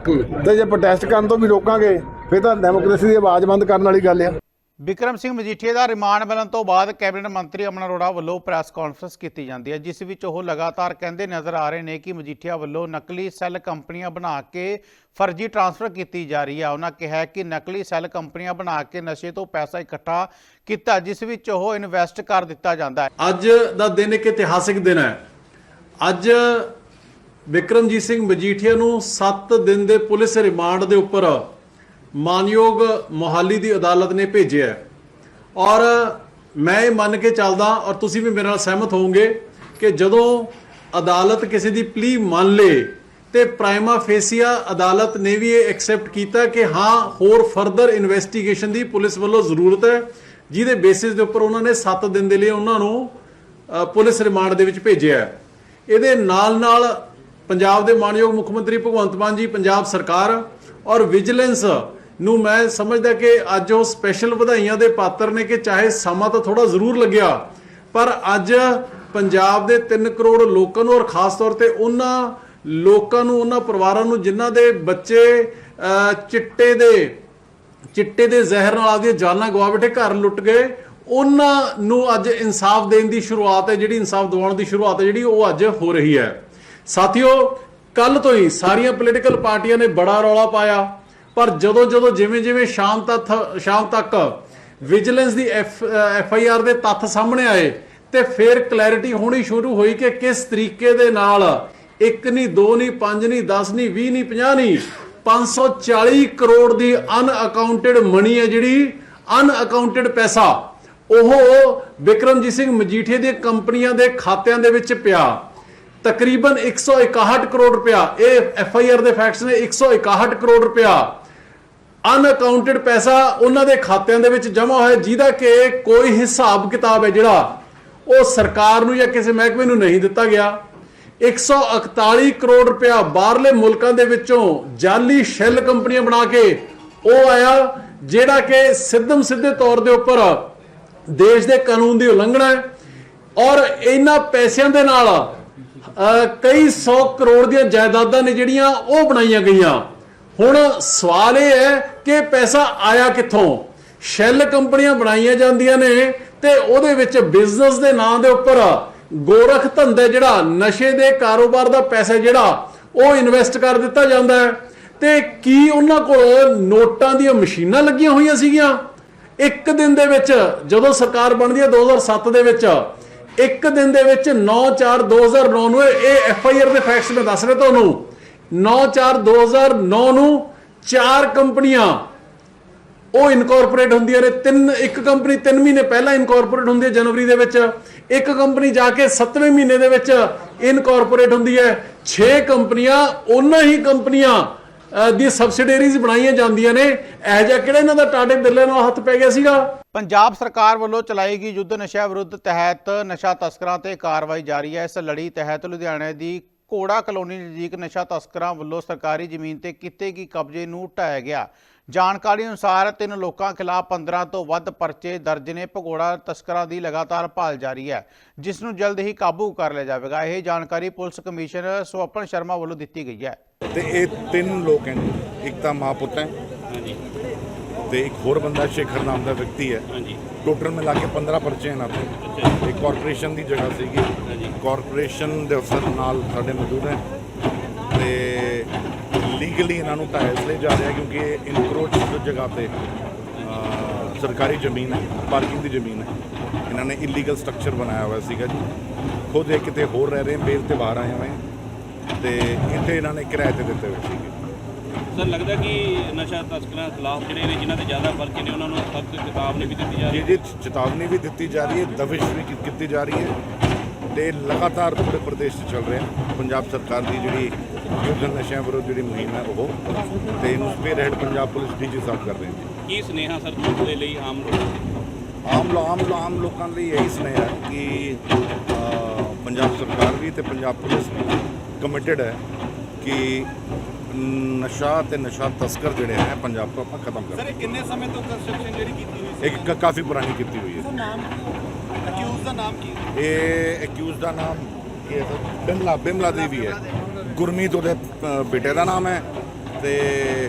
Speaker 4: ਤੇ ਜੇ ਪ੍ਰੋਟੈਸਟ ਕਰਨ ਤੋਂ ਵੀ ਰੋਕਾਂਗੇ ਫਿਰ ਤਾਂ ਡੈਮੋਕ੍ਰੇਸੀ ਦੀ ਆਵਾਜ਼ ਬੰਦ ਕਰਨ ਵਾਲੀ ਗੱਲ ਆ।
Speaker 1: ਵਿਕਰਮ ਸਿੰਘ ਮਜੀਠੀਆ ਦਾ ਰਿਮਾਂਡ ਮਿਲਣ ਤੋਂ ਬਾਅਦ ਕੈਬਨਿਟ ਮੰਤਰੀ ਅਮਨ ਅਰੋੜਾ ਵੱਲੋਂ ਪ੍ਰੈਸ ਕਾਨਫਰੰਸ ਕੀਤੀ ਜਾਂਦੀ ਹੈ, ਜਿਸ ਵਿੱਚ ਉਹ ਲਗਾਤਾਰ ਕਹਿੰਦੇ ਨਜ਼ਰ ਆ ਰਹੇ ਨੇ ਕਿ ਮਜੀਠੀਆ ਵੱਲੋਂ ਨਕਲੀ ਸੈੱਲ ਕੰਪਨੀਆਂ ਬਣਾ ਕੇ ਫਰਜ਼ੀ ਟ੍ਰਾਂਸਫਰ ਕੀਤੀ ਜਾ ਰਹੀ ਹੈ। ਉਹਨਾਂ ਕਿਹਾ ਕਿ ਨਕਲੀ ਸੈੱਲ ਕੰਪਨੀਆਂ ਬਣਾ ਕੇ ਨਸ਼ੇ ਤੋਂ ਪੈਸਾ ਇਕੱਠਾ ਕੀਤਾ, ਜਿਸ ਵਿੱਚ ਉਹ ਇਨਵੈਸਟ ਕਰ ਦਿੱਤਾ ਜਾਂਦਾ ਹੈ।
Speaker 6: ਅੱਜ ਦਾ ਦਿਨ ਇੱਕ ਇਤਿਹਾਸਿਕ ਦਿਨ ਹੈ। ਅੱਜ ਵਿਕਰਮਜੀਤ ਸਿੰਘ ਮਜੀਠੀਆ ਨੂੰ 7 ਦਿਨ ਦੇ ਪੁਲਿਸ ਰਿਮਾਂਡ ਦੇ ਉੱਪਰ ਮਾਨਯੋਗ ਮੋਹਾਲੀ ਦੀ ਅਦਾਲਤ ਨੇ ਭੇਜਿਆ ਹੈ। ਔਰ ਮੈਂ ਇਹ ਮੰਨ ਕੇ ਚੱਲਦਾ ਔਰ ਤੁਸੀਂ ਵੀ ਮੇਰੇ ਨਾਲ ਸਹਿਮਤ ਹੋਵੋਗੇ ਕਿ ਜਦੋਂ ਅਦਾਲਤ ਕਿਸੇ ਦੀ ਪਲੀ ਮੰਨ ਲੇ ਤੇ ਪ੍ਰਾਈਮਾ ਫੇਸੀਆ ਅਦਾਲਤ ਨੇ ਵੀ ਇਹ ਐਕਸੈਪਟ ਕੀਤਾ ਕਿ ਹਾਂ, ਹੋਰ ਫਰਦਰ ਇਨਵੈਸਟੀਗੇਸ਼ਨ ਦੀ ਪੁਲਿਸ ਵੱਲੋਂ ਜ਼ਰੂਰਤ ਹੈ, ਜਿਹਦੇ ਬੇਸਿਸ ਦੇ ਉੱਪਰ ਉਹਨਾਂ ਨੇ 7 ਦਿਨ ਦੇ ਲਈ ਉਹਨਾਂ ਨੂੰ ਪੁਲਿਸ ਰਿਮਾਂਡ ਦੇ ਵਿੱਚ ਭੇਜਿਆ ਇਹਦੇ ਨਾਲ ਨਾਲ ਪੰਜਾਬ ਦੇ ਮਾਨਯੋਗ ਮੁੱਖ ਮੰਤਰੀ ਭਗਵੰਤ ਮਾਨ ਜੀ, ਪੰਜਾਬ ਸਰਕਾਰ ਔਰ ਵਿਜੀਲੈਂਸ ਨੂੰ ਮੈਂ ਸਮਝਦਾ ਕਿ ਅੱਜ ਉਹ ਸਪੈਸ਼ਲ ਵਧਾਈਆਂ ਦੇ ਪਾਤਰ ਨੇ ਕਿ ਚਾਹੇ ਸਮਾਂ ਤਾਂ ਥੋੜਾ ਜ਼ਰੂਰ ਲੱਗਿਆ, ਪਰ ਅੱਜ ਪੰਜਾਬ ਦੇ 3 ਕਰੋੜ ਲੋਕਾਂ ਨੂੰ ਔਰ ਖਾਸ ਤੌਰ ਤੇ ਉਹਨਾਂ ਲੋਕਾਂ ਨੂੰ, ਉਹਨਾਂ ਪਰਿਵਾਰਾਂ ਨੂੰ, ਜਿਨ੍ਹਾਂ ਦੇ ਬੱਚੇ ਚਿੱਟੇ ਦੇ ਚਿੱਟੇ ਦੇ ਜ਼ਹਿਰ ਨਾਲ ਆਪਦੀਆਂ ਜਾਨਾਂ ਗਵਾ ਬੈਠੇ ਘਰ ਲੁੱਟ ਗਏ, ਉਹਨਾਂ ਨੂੰ ਅੱਜ ਇਨਸਾਫ ਦੇਣ ਦੀ ਸ਼ੁਰੂਆਤ ਹੈ, ਜਿਹੜੀ ਇਨਸਾਫ ਦਿਵਾਉਣ ਦੀ ਸ਼ੁਰੂਆਤ ਹੈ, ਜਿਹੜੀ ਉਹ ਅੱਜ ਹੋ ਰਹੀ ਹੈ। ਸਾਥੀਓ ਕੱਲ ਤੋਂ ਹੀ ਸਾਰੀਆਂ ਪੋਲੀਟੀਕਲ ਪਾਰਟੀਆਂ ਨੇ ਬੜਾ ਰੌਲਾ ਪਾਇਆ। ਪਰ ਜਦੋਂ ਜਦੋਂ ਜਿਵੇਂ ਜਿਵੇਂ ਸ਼ਾਮ ਤੱਕ ਸ਼ਾਮ ਤੱਕ ਵਿਜੀਲੈਂਸ ਦੀ ਐਫ ਆਈ ਆਰ ਦੇ ਤੱਥ ਸਾਹਮਣੇ ਆਏ ਤੇ ਫਿਰ ਕਲੈਰਿਟੀ ਹੋਣੀ ਸ਼ੁਰੂ ਹੋਈ ਕਿ ਕਿਸ ਤਰੀਕੇ ਦੇ ਨਾਲ ਇੱਕ ਨਹੀਂ, ਦੋ ਨਹੀਂ, ਪੰਜ ਨਹੀਂ 10 ਨਹੀਂ 20 ਨਹੀਂ 50 ਨਹੀਂ 540 ਕਰੋੜ ਦੀ ਅਨਅਕਾਊਂਟਡ ਮਨੀ ਹੈ ਜਿਹੜੀ ਅਨਅਕਾਊਂਟਡ ਪੈਸਾ। ਉਹ ਵਿਕਰਮਜੀਤ ਸਿੰਘ ਮਜੀਠੇ ਦੀਆਂ ਕੰਪਨੀਆਂ ਦੇ ਖਾਤਿਆਂ ਦੇ ਵਿੱਚ ਪਿਆ। ਤਕਰੀਬਨ 161 ਕਰੋੜ ਰੁਪਇਆ। ਇਹ ਐਫ ਆਈ ਆਰ ਦੇ ਫੈਕਟਸ ਨੇ 161 ਕਰੋੜ ਰੁਪਇਆ। ਅਨਅਕਾਊਂਟਡ ਪੈਸਾ ਉਹਨਾਂ ਦੇ ਖਾਤਿਆਂ ਦੇ ਵਿੱਚ ਜਮ੍ਹਾਂ ਹੋਇਆ, ਜਿਹਦਾ ਕਿ ਕੋਈ ਹਿਸਾਬ ਕਿਤਾਬ ਹੈ ਜਿਹੜਾ ਉਹ ਸਰਕਾਰ ਨੂੰ ਜਾਂ ਕਿਸੇ ਮਹਿਕਮੇ ਨੂੰ ਨਹੀਂ ਦਿੱਤਾ ਗਿਆ। 141 ਕਰੋੜ ਰੁਪਇਆ ਬਾਹਰਲੇ ਮੁਲਕਾਂ ਦੇ ਵਿੱਚੋਂ ਜਾਲੀ ਸ਼ੈਲ ਕੰਪਨੀਆਂ ਬਣਾ ਕੇ ਉਹ ਆਇਆ, ਜਿਹੜਾ ਕਿ ਸਿੱਧਮ ਸਿੱਧੇ ਤੌਰ ਦੇ ਉੱਪਰ ਦੇਸ਼ ਦੇ ਕਾਨੂੰਨ ਦੀ ਉਲੰਘਣਾ ਹੈ ਔਰ ਇਹਨਾਂ ਪੈਸਿਆਂ ਦੇ ਨਾਲ ਕਈ 100 ਕਰੋੜ ਦੀਆਂ ਜਾਇਦਾਦਾਂ ਨੇ ਜਿਹੜੀਆਂ ਉਹ ਬਣਾਈਆਂ ਗਈਆਂ। ਹੁਣ ਸਵਾਲ ਇਹ ਹੈ ਕਿ ਪੈਸਾ ਆਇਆ ਕਿੱਥੋਂ? ਸ਼ੈਲ ਕੰਪਨੀਆਂ ਬਣਾਈਆਂ ਜਾਂਦੀਆਂ ਨੇ ਤੇ ਉਹਦੇ ਵਿੱਚ ਬਿਜ਼ਨਸ ਦੇ ਨਾਂ ਦੇ ਉੱਪਰ ਗੋਰਖ ਧੰਦੇ ਜਿਹੜਾ, ਨਸ਼ੇ ਦੇ ਕਾਰੋਬਾਰ ਦਾ ਪੈਸਾ ਜਿਹੜਾ, ਉਹ ਇਨਵੈਸਟ ਕਰ ਦਿੱਤਾ ਜਾਂਦਾ ਹੈ। ਤੇ ਕੀ ਉਹਨਾਂ ਕੋਲ ਨੋਟਾਂ ਦੀਆਂ ਮਸ਼ੀਨਾਂ ਲੱਗੀਆਂ ਹੋਈਆਂ ਸੀਗੀਆਂ? ਇੱਕ ਦਿਨ ਦੇ ਵਿੱਚ, ਜਦੋਂ ਸਰਕਾਰ ਬਣਦੀ ਹੈ 2007 ਦੇ ਵਿੱਚ, ਇੱਕ ਦਿਨ ਦੇ ਵਿੱਚ 9/4/2009 ਨੂੰ ਇਹ ਐਫ ਆਈ ਆਰ ਦੇ ਫੈਕਟਸ ਮੈਂ ਦੱਸ ਰਿਹਾ ਤੁਹਾਨੂੰ। 9/4/2009 ਨੂੰ ਚਾਰ ਕੰਪਨੀਆਂ, ਉਹ ਇਨਕੋਰਪੋਰੇਟ ਹੁੰਦੀਆਂ ਨੇ। ਤਿੰਨ, ਇੱਕ ਕੰਪਨੀ 3 ਮਹੀਨੇ ਪਹਿਲਾਂ ਇਨਕੋਰਪੋਰੇਟ ਹੁੰਦੀ ਹੈ ਜਨਵਰੀ ਦੇ ਵਿੱਚ। ਇੱਕ ਕੰਪਨੀ ਜਾ ਕੇ 7ਵੇਂ ਮਹੀਨੇ ਦੇ ਵਿੱਚ ਇਨਕੋਰਪੋਰੇਟ ਹੁੰਦੀ ਹੈ। 6 ਕੰਪਨੀਆਂ, ਉਹਨਾਂ ਹੀ ਕੰਪਨੀਆਂ ਦੀ ਸਬਸਿਡੀਅਰੀਜ਼ ਬਣਾਈਆਂ ਜਾਂਦੀਆਂ ਨੇ। ਇਹ ਜਿਹਾ ਕਿਹੜਾ ਇਹਨਾਂ ਦਾ ਟਾਟੇ ਬਿਰਲੇ ਨਾਲ ਹੱਥ ਪੈ ਗਿਆ ਸੀਗਾ?
Speaker 1: ਪੰਜਾਬ ਸਰਕਾਰ ਵੱਲੋਂ ਚਲਾਈ ਗਈ ਯੁੱਧ ਨਸ਼ਾ ਵਿਰੁੱਧ ਤਹਿਤ ਨਸ਼ਾ ਤਸਕਰਾਂ ਤੇ ਕਾਰਵਾਈ ਜਾਰੀ ਹੈ। ਇਸ ਲੜੀ ਤਹਿਤ ਲੁਧਿਆਣੇ ਦੀ ਕੋੜਾ ਕਲੋਨੀ ਨਜ਼ਦੀਕ ਨਸ਼ਾ ਤਸਕਰਾਂ ਵੱਲੋਂ ਸਰਕਾਰੀ ਜ਼ਮੀਨ ਤੇ ਕੀਤੇ ਗਈ ਕਬਜ਼ੇ ਨੂੰ ਢਾਇਆ ਗਿਆ। ਜਾਣਕਾਰੀ ਅਨੁਸਾਰ ਤਿੰਨ ਲੋਕਾਂ ਖਿਲਾਫ 15 ਤੋਂ ਵੱਧ ਪਰਚੇ ਦਰਜ ਨੇ। ਭਗੋੜਾ ਤਸਕਰਾਂ ਦੀ ਲਗਾਤਾਰ ਭਾਲ ਜਾਰੀ ਹੈ। ਜਿਸ ਨੂੰ ਜਲਦ ਹੀ ਕਾਬੂ ਕਰ ਲਿਆ ਜਾਵੇਗਾ। ਇਹ ਜਾਣਕਾਰੀ ਪੁਲਿਸ ਕਮਿਸ਼ਨਰ ਸਵਪਨ ਸ਼ਰਮਾ ਵੱਲੋਂ ਦਿੱਤੀ ਗਈ ਹੈ।
Speaker 7: ਤੇ ਇਹ ਤਿੰਨ ਲੋਕ ਹਨ। ਇੱਕ ਤਾਂ ਮਾਂ ਪੁੱਤ ਹੈ। ਤੇ ਇੱਕ ਹੋਰ ਬੰਦਾ ਸ਼ੇਖਰ ਨਾਮ ਦਾ ਵਿਅਕਤੀ ਹੈ। ਟੋਟਲ ਮਿਲਾ ਕੇ 15 ਪਰਚੇ ਹਨ ਆਪਣੇ ਇਹ ਕਾਰਪੋਰੇਸ਼ਨ ਦੀ ਜਗ੍ਹਾ ਸੀਗੀ। ਕਾਰਪੋਰੇਸ਼ਨ ਦੇ ਅਫਸਰ ਨਾਲ ਸਾਡੇ ਮੌਜੂਦ ਹੈ। ਤੇ ਲੀਗਲੀ ਇਹਨਾਂ ਨੂੰ ਢਾਇਆ ਇਸ ਲਈ ਜਾ ਰਿਹਾ ਕਿਉਂਕਿ ਇਹ ਇਨਕਰੋਚ ਜਗ੍ਹਾ ਤੇ ਸਰਕਾਰੀ ਜ਼ਮੀਨ ਹੈ ਪਾਰਕਿੰਗ ਦੀ ਜ਼ਮੀਨ ਹੈ। ਇਹਨਾਂ ਨੇ ਇਲੀਗਲ ਸਟਰਕਚਰ ਬਣਾਇਆ ਹੋਇਆ ਸੀਗਾ ਜੀ। ਖੁਦ ਇਹ ਕਿਤੇ ਹੋਰ ਰਹਿ ਰਹੇ ਬੇਲ ਤੇ ਬਾਹਰ ਆਏ ਹੋਏ। ਤੇ ਇੱਥੇ ਇਹਨਾਂ ਨੇ ਕਿਰਾਏ ਤੇ ਦਿੱਤੇ ਹੋਏ ਸੀਗੇ।
Speaker 5: ਸਰ ਲੱਗਦਾ ਕਿ ਨਸ਼ਾ ਤਸਕਰਾਂ ਖਿਲਾਫ ਜਿਹੜੇ ਨੇ ਜਿਨ੍ਹਾਂ ਦੇ ਜ਼ਿਆਦਾ ਪਰਚੇ ਨੇ ਉਹਨਾਂ ਨੂੰ ਸਖਤ ਚੇਤਾਵਨੀ ਵੀ ਦਿੱਤੀ ਜਾ ਰਹੀ ਹੈ?
Speaker 7: ਜਿਹਦੀ ਚੇਤਾਵਨੀ ਵੀ ਦਿੱਤੀ ਜਾ ਰਹੀ ਹੈ ਦਬਿਸ਼ ਵੀ ਕੀ- ਕੀਤੀ ਜਾ ਰਹੀ ਹੈ ਤੇ ਲਗਾਤਾਰ ਪੂਰੇ ਪ੍ਰਦੇਸ਼ 'ਚ ਚੱਲ ਰਿਹਾ ਪੰਜਾਬ ਸਰਕਾਰ ਦੀ ਜਿਹੜੀ ਯੁੱਧ ਨਸ਼ਿਆਂ ਵਿਰੁੱਧ ਜਿਹੜੀ ਮੁਹਿੰਮ ਹੈ ਉਹ ਤੇ ਇਹਨੂੰ ਸਪੀਅਰਹੈਡ ਪੰਜਾਬ ਪੁਲਿਸ ਡੀਜੀ ਸਾਹਿਬ ਕਰ ਰਹੇ ਨੇ।
Speaker 5: ਕੀ ਸੁਨੇਹਾ ਸਰ ਯੂਥ ਦੇ ਲਈ ਆਮ ਲੋਕਾਂ ਦੇ
Speaker 7: ਆਮ ਲੋ ਆਮ ਲੋ ਆਮ ਲੋਕਾਂ ਲਈ ਇਹੀ ਸੁਨੇਹਾ ਹੈ ਕਿ ਅ, ਪੰਜਾਬ ਸਰਕਾਰ ਵੀ ਤੇ ਪੰਜਾਬ ਪੁਲਿਸ ਵੀ ਕਮਿਟਡ ਹੈ ਕਿ ਨਸ਼ਾ ਤੇ ਨਸ਼ਾ ਤਸਕਰ ਜਿਹੜੇ ਹੈ ਪੰਜਾਬ ਤੋਂ ਆਪਾਂ ਖਤਮ ਕਰਾਂਗੇ
Speaker 5: ਇਹ ਕਿੰਨੇ ਸਮੇਂ ਤੋਂ ਕੰਸਟਰਕਸ਼ਨ ਜਿਹੜੀ ਕੀਤੀ ਹੋਈ
Speaker 7: ਇੱਕ ਕ- ਕਾਫੀ ਪੁਰਾਣੀ ਕੀਤੀ ਹੋਈ ਹੈ।
Speaker 5: ਨਾਮ ਅਕਿਊਜ਼ ਦਾ ਨਾਮ ਕੀ
Speaker 7: ਇਹ ਐਕਿਊਜ਼ ਦਾ ਨਾਮ ਕੀ ਹੈ ਸਰ? ਬਿਮਲਾ ਬਿਮਲਾ ਦੇਵੀ ਹੈ। ਗੁਰਮੀਤ ਉਹਦੇ ਅ, ਬੇਟੇ ਦਾ ਨਾਮ ਹੈ ਤੇ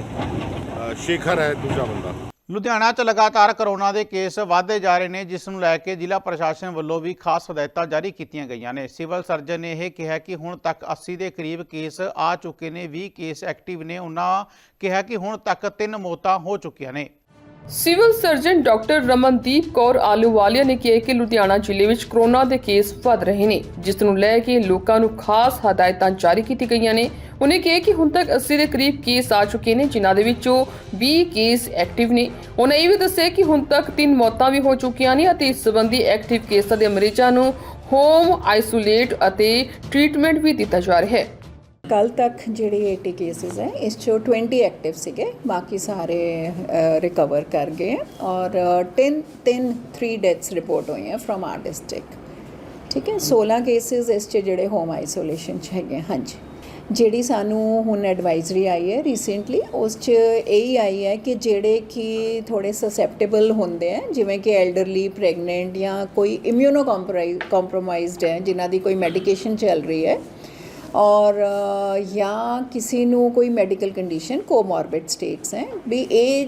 Speaker 7: ਅ, ਸ਼ੇਖਰ ਹੈ ਦੂਜਾ ਬੰਦਾ।
Speaker 1: ਲੁਧਿਆਣਾ 'ਚ ਲਗਾਤਾਰ ਕਰੋਨਾ ਦੇ ਕੇਸ ਵਧਦੇ ਜਾ ਰਹੇ ਨੇ, ਜਿਸ ਨੂੰ ਲੈ ਕੇ ਜ਼ਿਲ੍ਹਾ ਪ੍ਰਸ਼ਾਸਨ ਵੱਲੋਂ ਵੀ ਖਾਸ ਹਦਾਇਤਾਂ ਜਾਰੀ ਕੀਤੀਆਂ ਗਈਆਂ ਨੇ। ਸਿਵਲ ਸਰਜਨ ਨੇ ਇਹ ਕਿਹਾ ਕਿ ਹੁਣ ਤੱਕ 80 ਦੇ ਕਰੀਬ ਕੇਸ ਆ ਚੁੱਕੇ ਨੇ 20 ਕੇਸ ਐਕਟਿਵ ਨੇ। ਉਹਨਾਂ ਕਿਹਾ ਕਿ ਹੁਣ ਤੱਕ ਤਿੰਨ ਮੌਤਾਂ ਹੋ ਚੁੱਕੀਆਂ ਨੇ।
Speaker 8: Civil surgeon doctor Ramandeep Kaur Ahluwalia ਨੇ ਕਿਹਾ ਕਿ ਲੁਧਿਆਣਾ ਜ਼ਿਲ੍ਹੇ ਵਿੱਚ ਕਰੋਨਾ ਦੇ ਕੇਸ ਵੱਧ ਰਹੇ ਨੇ, ਜਿਸ ਨੂੰ ਲੈ ਕੇ ਲੋਕਾਂ ਨੂੰ ਖਾਸ ਹਦਾਇਤਾਂ ਜਾਰੀ ਕੀਤੀ ਗਈਆਂ ਨੇ। ਉਹਨੇ ਕਿਹਾ ਕਿ ਹੁਣ ਤੱਕ 80 ਦੇ ਕਰੀਬ ਕੇਸ ਆ ਚੁੱਕੇ ਨੇ, ਜਿਨ੍ਹਾਂ ਦੇ ਵਿੱਚੋਂ 20 ਕੇਸ ਐਕਟਿਵ ਨੇ। ਉਹਨੇ ਇਹ ਵੀ ਦੱਸਿਆ ਕਿ ਹੁਣ ਤੱਕ ਤਿੰਨ ਮੌਤਾਂ ਵੀ ਹੋ ਚੁੱਕੀਆਂ ਨੇ ਅਤੇ ਇਸ ਸੰਬੰਧੀ ਐਕਟਿਵ ਕੇਸਾਂ ਦੇ ਮਰੀਜ਼ਾਂ ਨੂੰ ਹੋਮ ਆਈਸੋਲੇਟ ਅਤੇ ਟ੍ਰੀਟਮੈਂਟ ਵੀ ਦਿੱਤਾ ਜਾ ਰਿਹਾ ਹੈ।
Speaker 9: ਕੱਲ ਤੱਕ ਜਿਹੜੇ 80 ਕੇਸਿਸ ਹੈ ਇਸ ਚੋਂ 20 ਐਕਟਿਵ ਸੀਗੇ ਬਾਕੀ ਸਾਰੇ ਰਿਕਵਰ ਕਰ ਗਏ ਔਰ 10 ਤਿੰਨ 3 ਡੈਥਸ ਰਿਪੋਰਟ ਹੋਈਆਂ ਫਰਮ ਆਰ ਡਿਸਟ੍ਰਿਕਟ ਠੀਕ ਹੈ 16 ਕੇਸਿਸ ਇਸ 'ਚ ਜਿਹੜੇ ਹੋਮ ਆਈਸੋਲੇਸ਼ਨ 'ਚ ਹੈਗੇ ਹਾਂਜੀ। ਜਿਹੜੀ ਸਾਨੂੰ ਹੁਣ ਐਡਵਾਈਜ਼ਰੀ ਆਈ ਹੈ ਰੀਸੈਂਟਲੀ ਉਸ 'ਚ ਇਹੀ ਆਈ ਹੈ ਕਿ ਜਿਹੜੇ ਕਿ ਥੋੜੇ ਸਸੈਪਟੇਬਲ ਹੁੰਦੇ ਆ ਜਿਵੇਂ ਕਿ ਐਲਡਰਲੀ ਪ੍ਰੈਗਨੈਂਟ ਜਾਂ ਕੋਈ ਇਮਿਊਨੋ ਕੰਪਰੋਮਾਈਜ਼ਡ ਹੈ ਜਿਨ੍ਹਾਂ ਦੀ ਕੋਈ ਮੈਡੀਕੇਸ਼ਨ ਚੱਲ ਰਹੀ ਹੈ ਔਰ ਜਾਂ ਕਿਸੇ ਨੂੰ ਕੋਈ ਮੈਡੀਕਲ ਕੰਡੀਸ਼ਨ ਕੋਮੋਰਬਿਡ ਸਟੇਟਸ ਹੈ, ਵੀ ਇਹ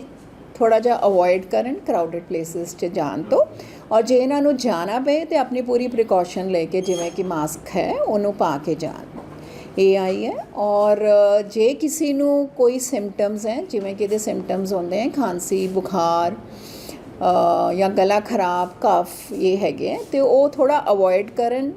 Speaker 9: ਥੋੜਾ ਜਿਹਾ ਅਵੋਇਡ ਕਰਨ ਕਰਾਊਡਡ ਪਲੇਸਿਸ 'ਚ ਜਾਣ ਤੋਂ। ਔਰ ਜੇ ਇਹਨਾਂ ਨੂੰ ਜਾਣਾ ਪਏ, ਤੇ ਆਪਣੀ ਪੂਰੀ ਪ੍ਰੀਕਾਸ਼ਨ ਲੈ ਕੇ, ਜਿਵੇਂ ਕਿ ਮਾਸਕ ਹੈ, ਉਹਨੂੰ ਪਾ ਕੇ ਜਾਣ। ਇਹ ਆਈ ਹੈ। ਔਰ, ਜੇ ਕਿਸੇ ਨੂੰ ਕੋਈ ਸਿੰਪਟਮਸ ਹੈ, ਜਿਵੇਂ ਕਿ ਇਹਦੇ ਸਿੰਪਟਮਸ ਹੁੰਦੇ ਹੈ, ਖਾਂਸੀ, ਬੁਖਾਰ ਜਾਂ ਗਲਾ ਖਰਾਬ ਕਫ ਇਹ ਹੈਗੇ ਹੈ, ਤੇ ਉਹ ਥੋੜਾ ਅਵੋਇਡ ਕਰਨ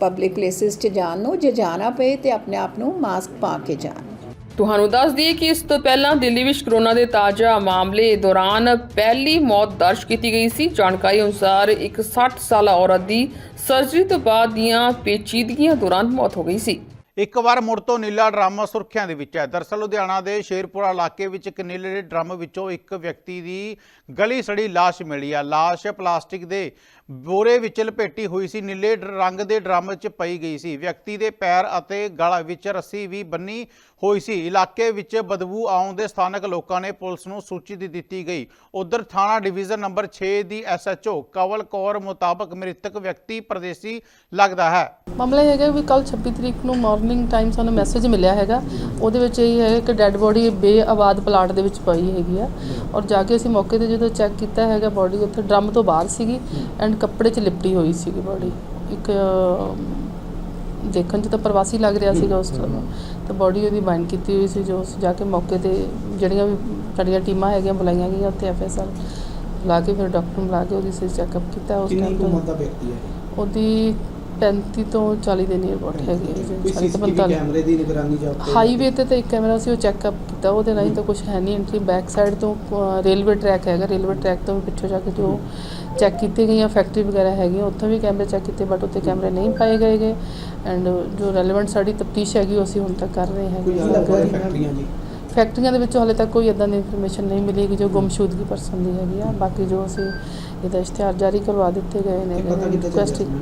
Speaker 9: ਪਬਲਿਕ ਪਲੇਸਿਸ 'ਚ ਜਾਣ ਨੂੰ ਜੇ ਜਾਣਾ ਪਏ ਤੇ ਆਪਣੇ ਆਪ ਨੂੰ ਮਾਸਕ ਪਾ ਕੇ ਜਾਣ।
Speaker 8: ਤੁਹਾਨੂੰ ਦੱਸ ਦਈਏ ਕਿ ਇਸ ਤੋਂ ਪਹਿਲਾਂ ਦਿੱਲੀ ਵਿੱਚ ਕਰੋਨਾ ਦੇ ਤਾਜ਼ਾ ਮਾਮਲੇ ਦੌਰਾਨ ਪਹਿਲੀ ਮੌਤ ਦਰਜ ਕੀਤੀ ਗਈ ਸੀ। ਜਾਣਕਾਰੀ ਅਨੁਸਾਰ ਇੱਕ 60 ਸਾਲਾ ਔਰਤ ਦੀ ਸਰਜਰੀ ਤੋਂ ਬਾਅਦ ਦੀਆਂ ਪੇਚੀਦਗੀਆਂ ਦੌਰਾਨ ਮੌਤ ਹੋ ਗਈ ਸੀ।
Speaker 1: ਇੱਕ ਵਾਰ ਮੁੜ ਤੋਂ ਨੀਲਾ ਡਰਮ ਸੁਰਖੀਆਂ ਦੇ ਵਿੱਚ ਹੈ। ਦਰਸਲ ਲੁਧਿਆਣਾ ਦੇ ਸ਼ੇਰਪੁਰਾ ਇਲਾਕੇ ਵਿੱਚ ਇੱਕ ਨੀਲੇ ਡਰਮ ਵਿੱਚੋਂ ਇੱਕ ਵਿਅਕਤੀ ਦੀ ਗਲੀ ਸੜੀ ਲਾਸ਼ ਮਿਲੀ ਆ ਲਾਸ਼ ਪਲਾਸਟਿਕ ਦੇ ਬੋਰੇ ਵਿੱਚ ਲਪੇਟੀ ਹੋਈ ਸੀ, ਨੀਲੇ ਡ- ਰੰਗ ਦੇ ਡਰਮ ਵਿੱਚ ਪਈ ਗਈ ਸੀ। ਵਿਅਕਤੀ ਦੇ ਪੈਰ ਅਤੇ ਗਲ ਵਿੱਚ ਰੱਸੀ ਵੀ ਬੰਨੀ ਹੋਈ ਸੀ। ਇਲਾਕੇ ਵਿੱਚ ਬਦਬੂ ਆਉਣ ਦੇ ਸਥਾਨਕ ਲੋਕਾਂ ਨੇ ਪੁਲਿਸ ਨੂੰ ਸੂਚਿਤ ਦਿੱਤੀ ਗਈ। ਉਧਰ ਥਾਣਾ ਡਿਵੀਜ਼ਨ ਨੰਬਰ 6 ਦੀ ਐਸਐਚਓ ਕਵਲ ਕੌਰ ਮੁਤਾਬਕ ਮ੍ਰਿਤਕ ਵਿਅਕਤੀ ਪ੍ਰਦੇਸੀ ਲੱਗਦਾ ਹੈ।
Speaker 10: ਮਾਮਲਾ ਇਹ ਹੈਗਾ ਵੀ ਕੱਲ 26 ਤਰੀਕ ਨੂੰ ਮਾਰਨਿੰਗ ਟਾਈਮ ਸਾਨੂੰ ਮੈਸੇਜ ਮਿਲਿਆ ਹੈਗਾ। ਉਹਦੇ ਵਿੱਚ ਇਹ ਹੈ ਕਿ ਡੈੱਡ ਬੋਡੀ ਬੇਆਬਾਦ ਪਲਾਟ ਦੇ ਵਿੱਚ ਪਈ ਹੈਗੀ ਆ। ਔਰ ਜਾ ਕੇ ਅਸੀਂ ਮੌਕੇ ਤੇ ਜਦੋਂ ਚੈੱਕ ਕੀਤਾ ਹੈਗਾ ਬੋਡੀ ਉੱਥੇ ਡਰਮ ਤੋਂ ਬਾਹਰ ਸੀਗੀ। ਐਂਡ ਕੱਪੜੇ 'ਚ ਲਿਪਟੀ ਹੋਈ ਸੀਗੀ ਬੋਡੀ ਇੱਕ ਦੇਖਣ 'ਚ ਤਾਂ ਪ੍ਰਵਾਸੀ ਲੱਗ ਰਿਹਾ ਸੀਗਾ ਉਸ ਟਾਈਮ ਤਾਂ ਬੋਡੀ ਉਹਦੀ ਬਾਈਂਡ ਕੀਤੀ ਹੋਈ ਸੀ ਜੋ ਅਸੀਂ ਜਾ ਕੇ ਮੌਕੇ ਤੇ ਜਿਹੜੀਆਂ ਵੀ ਸਾਡੀਆਂ ਟੀਮਾਂ ਹੈਗੀਆਂ ਬੁਲਾਈਆਂ ਗਈਆਂ ਉੱਥੇ ਐਫਐਸਆਰ ਬੁਲਾ ਕੇ ਫਿਰ ਡਾਕਟਰ ਨੂੰ ਬੁਲਾ ਕੇ ਉਹਦੀ ਸੀ ਚੈੱਕਅਪ ਕੀਤਾ ਉਸ ਟਾਈਮ
Speaker 11: ਕੁ ਉਮਰ ਦਾ ਵਿਅਕਤੀ ਹੈ
Speaker 10: ਉਹਦੀ 35 ਤੋਂ 40 ਦੇ ਨੀਅਰ ਅਬਾਊਟ ਹੈਗੀ ਹੈ
Speaker 11: ਕੋਈ
Speaker 10: ਜੀ, 40 ਤੋਂ
Speaker 11: ਸੀਸੀਟੀਵੀ
Speaker 10: 45
Speaker 11: ਕੈਮਰੇ ਦੀ ਨਿਗਰਾਨੀ ਜਾਂ ਉੱਤੇ
Speaker 10: ਹਾਈਵੇ ਤੇ ਤਾਂ ਇੱਕ ਕੈਮਰਾ ਸੀ ਉਹ ਚੈੱਕਅਪ ਕੀਤਾ ਉਹਦੇ ਰਾਹੀਂ ਤਾਂ ਕੁਝ ਹੈ ਨਹੀਂ ਐਂਟਰੀ ਬੈਕ ਸਾਈਡ ਤੋਂ ਰੇਲਵੇ ਟਰੈਕ ਹੈਗਾ ਰੇਲਵੇ ਟਰੈਕ ਤੋਂ ਵੀ ਪਿੱਛੋਂ ਜਾ ਕੇ ਜੋ ਚੈੱਕ ਕੀਤੇ ਗਈਆਂ ਫੈਕਟਰੀ ਵਗੈਰਾ ਹੈਗੀਆਂ ਉੱਥੋਂ ਵੀ ਕੈਮਰੇ ਚੈੱਕ ਕੀਤੇ ਬਟ ਉੱਥੇ ਕੈਮਰੇ ਨਹੀਂ ਪਾਏ ਗਏ ਗੇ। ਐਂਡ ਜੋ ਰੈਲੇਵੈਂਟ ਸਾਡੀ ਤਫਤੀਸ਼ ਹੈਗੀ ਉਹ ਅਸੀਂ ਹੁਣ ਤੱਕ ਕਰ ਰਹੇ
Speaker 11: ਕੋਈ
Speaker 10: ਹੈਗੇ
Speaker 11: ਅਲੱਗ ਅਲੱਗ ਫੈਕਟਰੀਆਂ ਜੀ?
Speaker 10: ਫੈਕਟਰੀਆਂ ਦੇ ਵਿੱਚੋਂ ਹਾਲੇ ਤੱਕ ਕੋਈ ਇਦਾਂ ਦੀ ਇਨਫੋਰਮੇਸ਼ਨ ਨਹੀਂ ਮਿਲੀ ਕਿ ਜੋ ਗੁੰਮਸ਼ੁਦਗੀ ਪਰਸਨ ਦੀ ਹੈਗੀ ਆ। ਬਾਕੀ ਜੋ ਅਸੀਂ ਇਹਦਾ ਇਸ਼ਤਿਹਾਰ ਜਾਰੀ ਕਰਵਾ ਦਿੱਤੇ ਗਏ ਨੇ
Speaker 11: ਇਹ ਪਤਾ ਕਿੱਦਾਂ
Speaker 10: request
Speaker 11: ਚੱਲਿਆ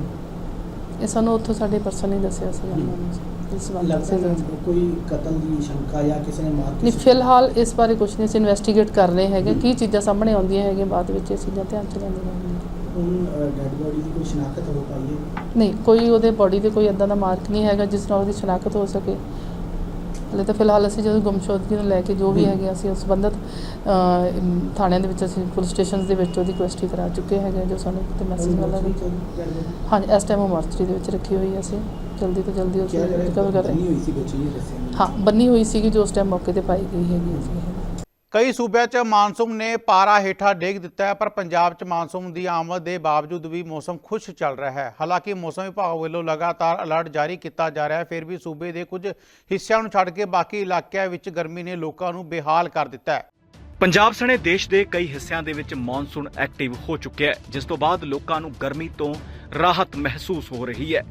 Speaker 10: ਇਹ ਸਾਨੂੰ ਉੱਥੋਂ ਸਾਡੇ ਪਰਸਨ ਹੀ ਦੱਸਿਆ ਸੀ। ਉਹਨਾਂ ਨੇ ਇਸ ਬਾਰੇ
Speaker 11: ਲੱਗਦਾ ਹੈ ਕੋਈ ਕਤਲ ਦੀ ਸ਼ੰਕਾ ਜਾਂ ਕਿਸੇ ਨੇ ਮਾਰ
Speaker 10: ਨਹੀਂ ਫਿਲਹਾਲ ਇਸ ਬਾਰੇ ਕੁਝ ਨਹੀਂ ਅਸੀਂ ਇਨਵੈਸਟੀਗੇਟ ਕਰ ਰਹੇ ਹੈਗੇ। ਕੀ ਚੀਜ਼ਾਂ ਸਾਹਮਣੇ ਆਉਂਦੀਆਂ ਹੈਗੀਆਂ ਬਾਅਦ ਵਿੱਚ ਇਹ ਚੀਜ਼ਾਂ ਧਿਆਨ ਚ ਲੈਂਦੀਆਂ ਜਾਣਗੀਆਂ
Speaker 11: ਹੁਣ ਡੈਡ ਬੋਡੀ ਦੀ ਕੋਈ ਸ਼ਨਾਖਤ ਹੋ ਪਾਈ ਹੈ?
Speaker 10: ਨਹੀਂ ਕੋਈ ਉਹਦੇ ਬੋਡੀ ਤੇ ਕੋਈ ਇਦਾਂ ਦਾ ਮਾਰਕ ਨਹੀਂ ਹੈਗਾ ਜਿਸ ਨਾਲ ਉਹਦੀ ਸ਼ਨਾਖਤ ਹੋ ਸਕੇ। ਹਲੇ ਤਾਂ ਫਿਲਹਾਲ ਅਸੀਂ ਜਦੋਂ ਗੁੰਮਸ਼ੁਦਗੀ ਨੂੰ ਲੈ ਕੇ ਜੋ ਵੀ ਹੈਗੇ ਅਸੀਂ ਉਸ ਸੰਬੰਧਤ ਥਾਣਿਆਂ ਦੇ ਵਿੱਚ ਅਸੀਂ ਪੁਲਿਸ ਸਟੇਸ਼ਨਸ ਦੇ ਵਿੱਚ ਉਹਦੀ ਕੁਐਸਟੀ ਕਰਾ ਚੁੱਕੇ ਹੈਗੇ ਜੋ ਸਾਨੂੰ ਕਿਤੇ ਮੈਸੇਜ ਵਾਲਾ ਵੀ ਹਾਂਜੀ ਇਸ ਟਾਈਮ ਉਹ ਮਾਰਚਰੀ ਦੇ ਵਿੱਚ ਰੱਖੀ ਹੋਈ ਹੈ ਅਸੀਂ। ਜਲਦੀ ਤੋਂ ਜਲਦੀ ਉਸ ਨੂੰ ਰਿਕਵਰ ਕਰ ਰਹੇ
Speaker 11: ਮੈਨੂੰ।
Speaker 10: ਹਾਂ ਬੰਨੀ ਹੋਈ ਸੀਗੀ ਜੋ ਉਸ ਟਾਈਮ ਮੌਕੇ ਤੇ ਪਾਈ ਗਈ ਹੈਗੀ ਸੀ
Speaker 1: ਕਈ ਸੂਬਿਆਂ 'ਚ ਮਾਨਸੂਨ ਨੇ ਪਾਰਾ ਹੇਠਾਂ ਡੇਗ ਦਿੱਤਾ ਹੈ, ਪਰ ਪੰਜਾਬ 'ਚ ਮਾਨਸੂਨ ਦੀ ਆਮਦ ਦੇ ਬਾਵਜੂਦ ਵੀ ਮੌਸਮ ਖੁਸ਼ ਚੱਲ ਰਿਹਾ ਹੈ। ਹਾਲਾਂਕਿ ਮੌਸਮ ਵਿਭਾਗ ਵੱਲੋਂ ਲਗਾਤਾਰ ਅਲਰਟ ਜਾਰੀ ਕੀਤਾ ਜਾ ਰਿਹਾ ਹੈ, ਫਿਰ ਵੀ ਸੂਬੇ ਦੇ ਕੁਝ ਹਿੱਸਿਆਂ ਨੂੰ ਛੱਡ ਕੇ ਬਾਕੀ ਇਲਾਕਿਆਂ ਵਿੱਚ ਗਰਮੀ ਨੇ ਲੋਕਾਂ ਨੂੰ ਬੇਹਾਲ ਕਰ ਦਿੱਤਾ ਹੈ।
Speaker 2: ਪੰਜਾਬ ਸਣੇ ਦੇਸ਼ ਦੇ ਕਈ ਹਿੱਸਿਆਂ ਦੇ ਵਿੱਚ ਮੌਨਸੂਨ ਐਕਟਿਵ ਹੋ ਚੁੱਕਿਆ ਹੈ, ਜਿਸ ਤੋਂ ਬਾਅਦ ਲੋਕਾਂ ਨੂੰ ਗਰਮੀ ਤੋਂ ਰਾਹਤ ਮਹਿਸੂਸ ਹੋ ਰਹੀ ਹੈ।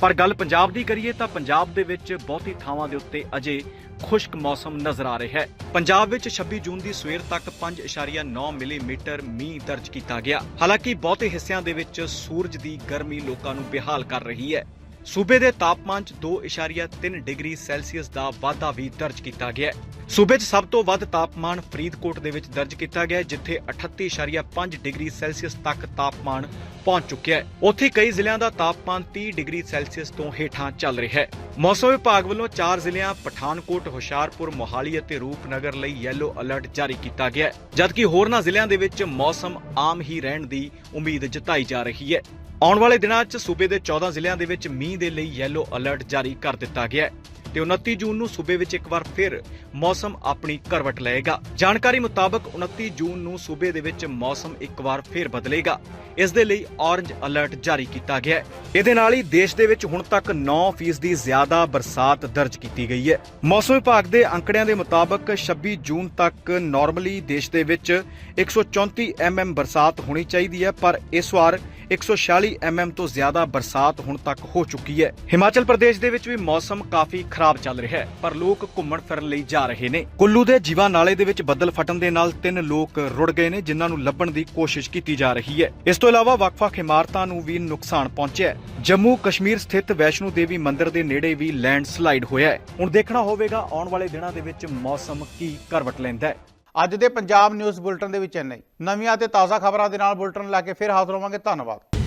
Speaker 2: ਪਰ ਗੱਲ ਪੰਜਾਬ ਦੀ ਕਰੀਏ ਤਾਂ ਪੰਜਾਬ ਦੇ ਵਿੱਚ ਬਹੁਤੀ ਥਾਵਾਂ ਦੇ ਉੱਤੇ ਅਜੇ ਖੁਸ਼ਕ ਮੌਸਮ ਨਜ਼ਰ ਆ ਰਿਹਾ ਹੈ। ਪੰਜਾਬ ਵਿੱਚ 26 ਜੂਨ ਦੀ ਸਵੇਰ ਤੱਕ 5.9 ਮਿਲੀਮੀਟਰ ਮੀਂਹ ਦਰਜ ਕੀਤਾ ਗਿਆ। ਹਾਲਾਂਕਿ ਬਹੁਤੇ ਹਿੱਸਿਆਂ ਦੇ ਵਿੱਚ ਸੂਰਜ ਦੀ ਗਰਮੀ ਲੋਕਾਂ ਨੂੰ ਬੇਹਾਲ ਕਰ ਰਹੀ ਹੈ। ਸੂਬੇ ਦੇ ਤਾਪਮਾਨ 'ਚ 2.3 ਡਿਗਰੀ ਸੈਲਸੀਅਸ ਦਾ ਵਾਧਾ ਵੀ ਦਰਜ ਕੀਤਾ ਗਿਆ ਹੈ। ਸੂਬੇ 'ਚ ਸਭ ਤੋਂ ਵੱਧ ਤਾਪਮਾਨ ਫਰੀਦਕੋਟ ਦੇ ਵਿੱਚ ਦਰਜ ਕੀਤਾ ਗਿਆ ਹੈ, ਜਿੱਥੇ 38.5 ਡਿਗਰੀ ਸੈਲਸੀਅਸ ਤੱਕ ਤਾਪਮਾਨ ਪਹੁੰਚ ਚੁੱਕਿਆ ਹੈ। ਉੱਥੇ ਕਈ ਜ਼ਿਲ੍ਹਿਆਂ ਦਾ ਤਾਪਮਾਨ 30 ਡਿਗਰੀ ਸੈਲਸੀਅਸ ਤੋਂ ਹੇਠਾਂ ਚੱਲ ਰਿਹਾ ਹੈ। ਮੌਸਮ ਵਿਭਾਗ ਵੱਲੋਂ ਚਾਰ ਜ਼ਿਲ੍ਹਿਆਂ ਪਠਾਨਕੋਟ ਹੁਸ਼ਿਆਰਪੁਰ ਮੋਹਾਲੀ ਅਤੇ ਰੂਪਨਗਰ ਲਈ ਯੈਲੋ ਅਲਰਟ ਜਾਰੀ ਕੀਤਾ ਗਿਆ ਹੈ। ਜਦਕਿ ਹੋਰਨਾਂ ਜ਼ਿਲ੍ਹਿਆਂ ਦੇ ਵਿੱਚ ਮੌਸਮ ਆਮ ਹੀ ਰਹਿਣ ਦੀ ਉਮੀਦ ਜਤਾਈ ਜਾ ਰਹੀ ਹੈ। ਆਉਣ ਵਾਲੇ ਦਿਨਾਂ 'ਚ ਸੂਬੇ ਦੇ 14 ਜ਼ਿਲ੍ਹਿਆਂ ਦੇ ਵਿੱਚ ਮੀਂਹ ਦੇ ਲਈ ਯੈਲੋ ਅਲਰਟ ਜਾਰੀ ਕਰ ਦਿੱਤਾ ਗਿਆ ਹੈ ਤੇ 29 ਜੂਨ ਨੂੰ ਸੂਬੇ ਵਿੱਚ ਇੱਕ ਵਾਰ ਫਿਰ ਮੌਸਮ ਆਪਣੀ ਕਰਵਟ ਲਏਗਾ। ਜਾਣਕਾਰੀ ਮੁਤਾਬਕ 29 ਜੂਨ ਨੂੰ ਸੂਬੇ ਦੇ ਵਿੱਚ ਮੌਸਮ ਇੱਕ ਵਾਰ ਫਿਰ ਬਦਲੇਗਾ। ਇਸ ਦੇ ਲਈ ਔਰੰਜ ਅਲਰਟ ਜਾਰੀ ਕੀਤਾ ਗਿਆ ਹੈ। ਇਹਦੇ ਨਾਲ ਹੀ ਦੇਸ਼ ਦੇ ਵਿੱਚ ਹੁਣ ਤੱਕ 9% ਦੀ ਜ਼ਿਆਦਾ ਬਰਸਾਤ ਦਰਜ ਕੀਤੀ ਗਈ ਹੈ। ਮੌਸਮ ਵਿਭਾਗ ਦੇ ਅੰਕੜਿਆਂ ਦੇ ਮੁਤਾਬਕ 26 ਜੂਨ ਤੱਕ ਨਾਰਮਲੀ ਦੇਸ਼ ਦੇ ਵਿੱਚ 134 mm ਬਰਸਾਤ ਹੋਣੀ ਚਾਹੀਦੀ ਹੈ, ਪਰ ਇਸ ਵਾਰ 146 mm ਤੋਂ ਜ਼ਿਆਦਾ ਬਰਸਾਤ ਹੁਣ ਤੱਕ ਹੋ ਚੁੱਕੀ ਹੈ। ਹਿਮਾਚਲ ਪ੍ਰਦੇਸ਼ ਦੇ ਵਿੱਚ ਵੀ ਮੌਸਮ ਕਾਫੀ ਖਰਾਬ ਚੱਲ ਰਿਹਾ ਹੈ, ਪਰ ਲੋਕ ਘੁੰਮਣ ਫਿਰਨ ਲਈ ਜਾ ਰਹੇ ਨੇ। ਕੁੱਲੂ ਦੇ ਜੀਵਾ ਨਾਲੇ ਦੇ ਵਿੱਚ ਬੱਦਲ ਫਟਣ ਦੇ ਨਾਲ ਤਿੰਨ ਲੋਕ ਰੁੜ ਗਏ ਨੇ, ਜਿਨ੍ਹਾਂ ਨੂੰ ਲੱਭਣ ਦੀ ਕੋਸ਼ਿਸ਼ ਕੀਤੀ ਜਾ ਰਹੀ ਹੈ। ਇਸ ਤੋਂ ਇਲਾਵਾ ਵੱਖ-ਵੱਖ ਇਮਾਰਤਾਂ ਨੂੰ ਵੀ ਨੁਕਸਾਨ ਪਹੁੰਚਿਆ ਹੈ। ਜੰਮੂ ਕਸ਼ਮੀਰ ਸਥਿਤ ਵੈਸ਼ਨੂ ਦੇਵੀ ਮੰਦਿਰ ਦੇ ਨੇੜੇ ਵੀ ਲੈਂਡਸਲਾਈਡ ਹੋਇਆ ਹੈ। ਹੁਣ ਦੇਖਣਾ ਹੋਵੇਗਾ, ਆਉਣ ਵਾਲੇ ਦਿਨਾਂ ਦੇ ਵਿੱਚ ਮੌਸਮ ਕੀ ਕਰਵਟ ਲੈਂਦਾ ਹੈ।
Speaker 1: ਅੱਜ ਦੇ ਪੰਜਾਬ ਨਿਊਜ਼ ਬੁਲਟਨ ਦੇ ਵਿੱਚ ਇੰਨਾ ਹੀ। ਨਵੀਆਂ ਤੇ ਤਾਜ਼ਾ ਖਬਰਾਂ ਦੇ ਨਾਲ ਬੁਲਟਨ ਲੈ ਕੇ ਫਿਰ ਹਾਜ਼ਰ ਹੋਵਾਂਗੇ। ਧੰਨਵਾਦ।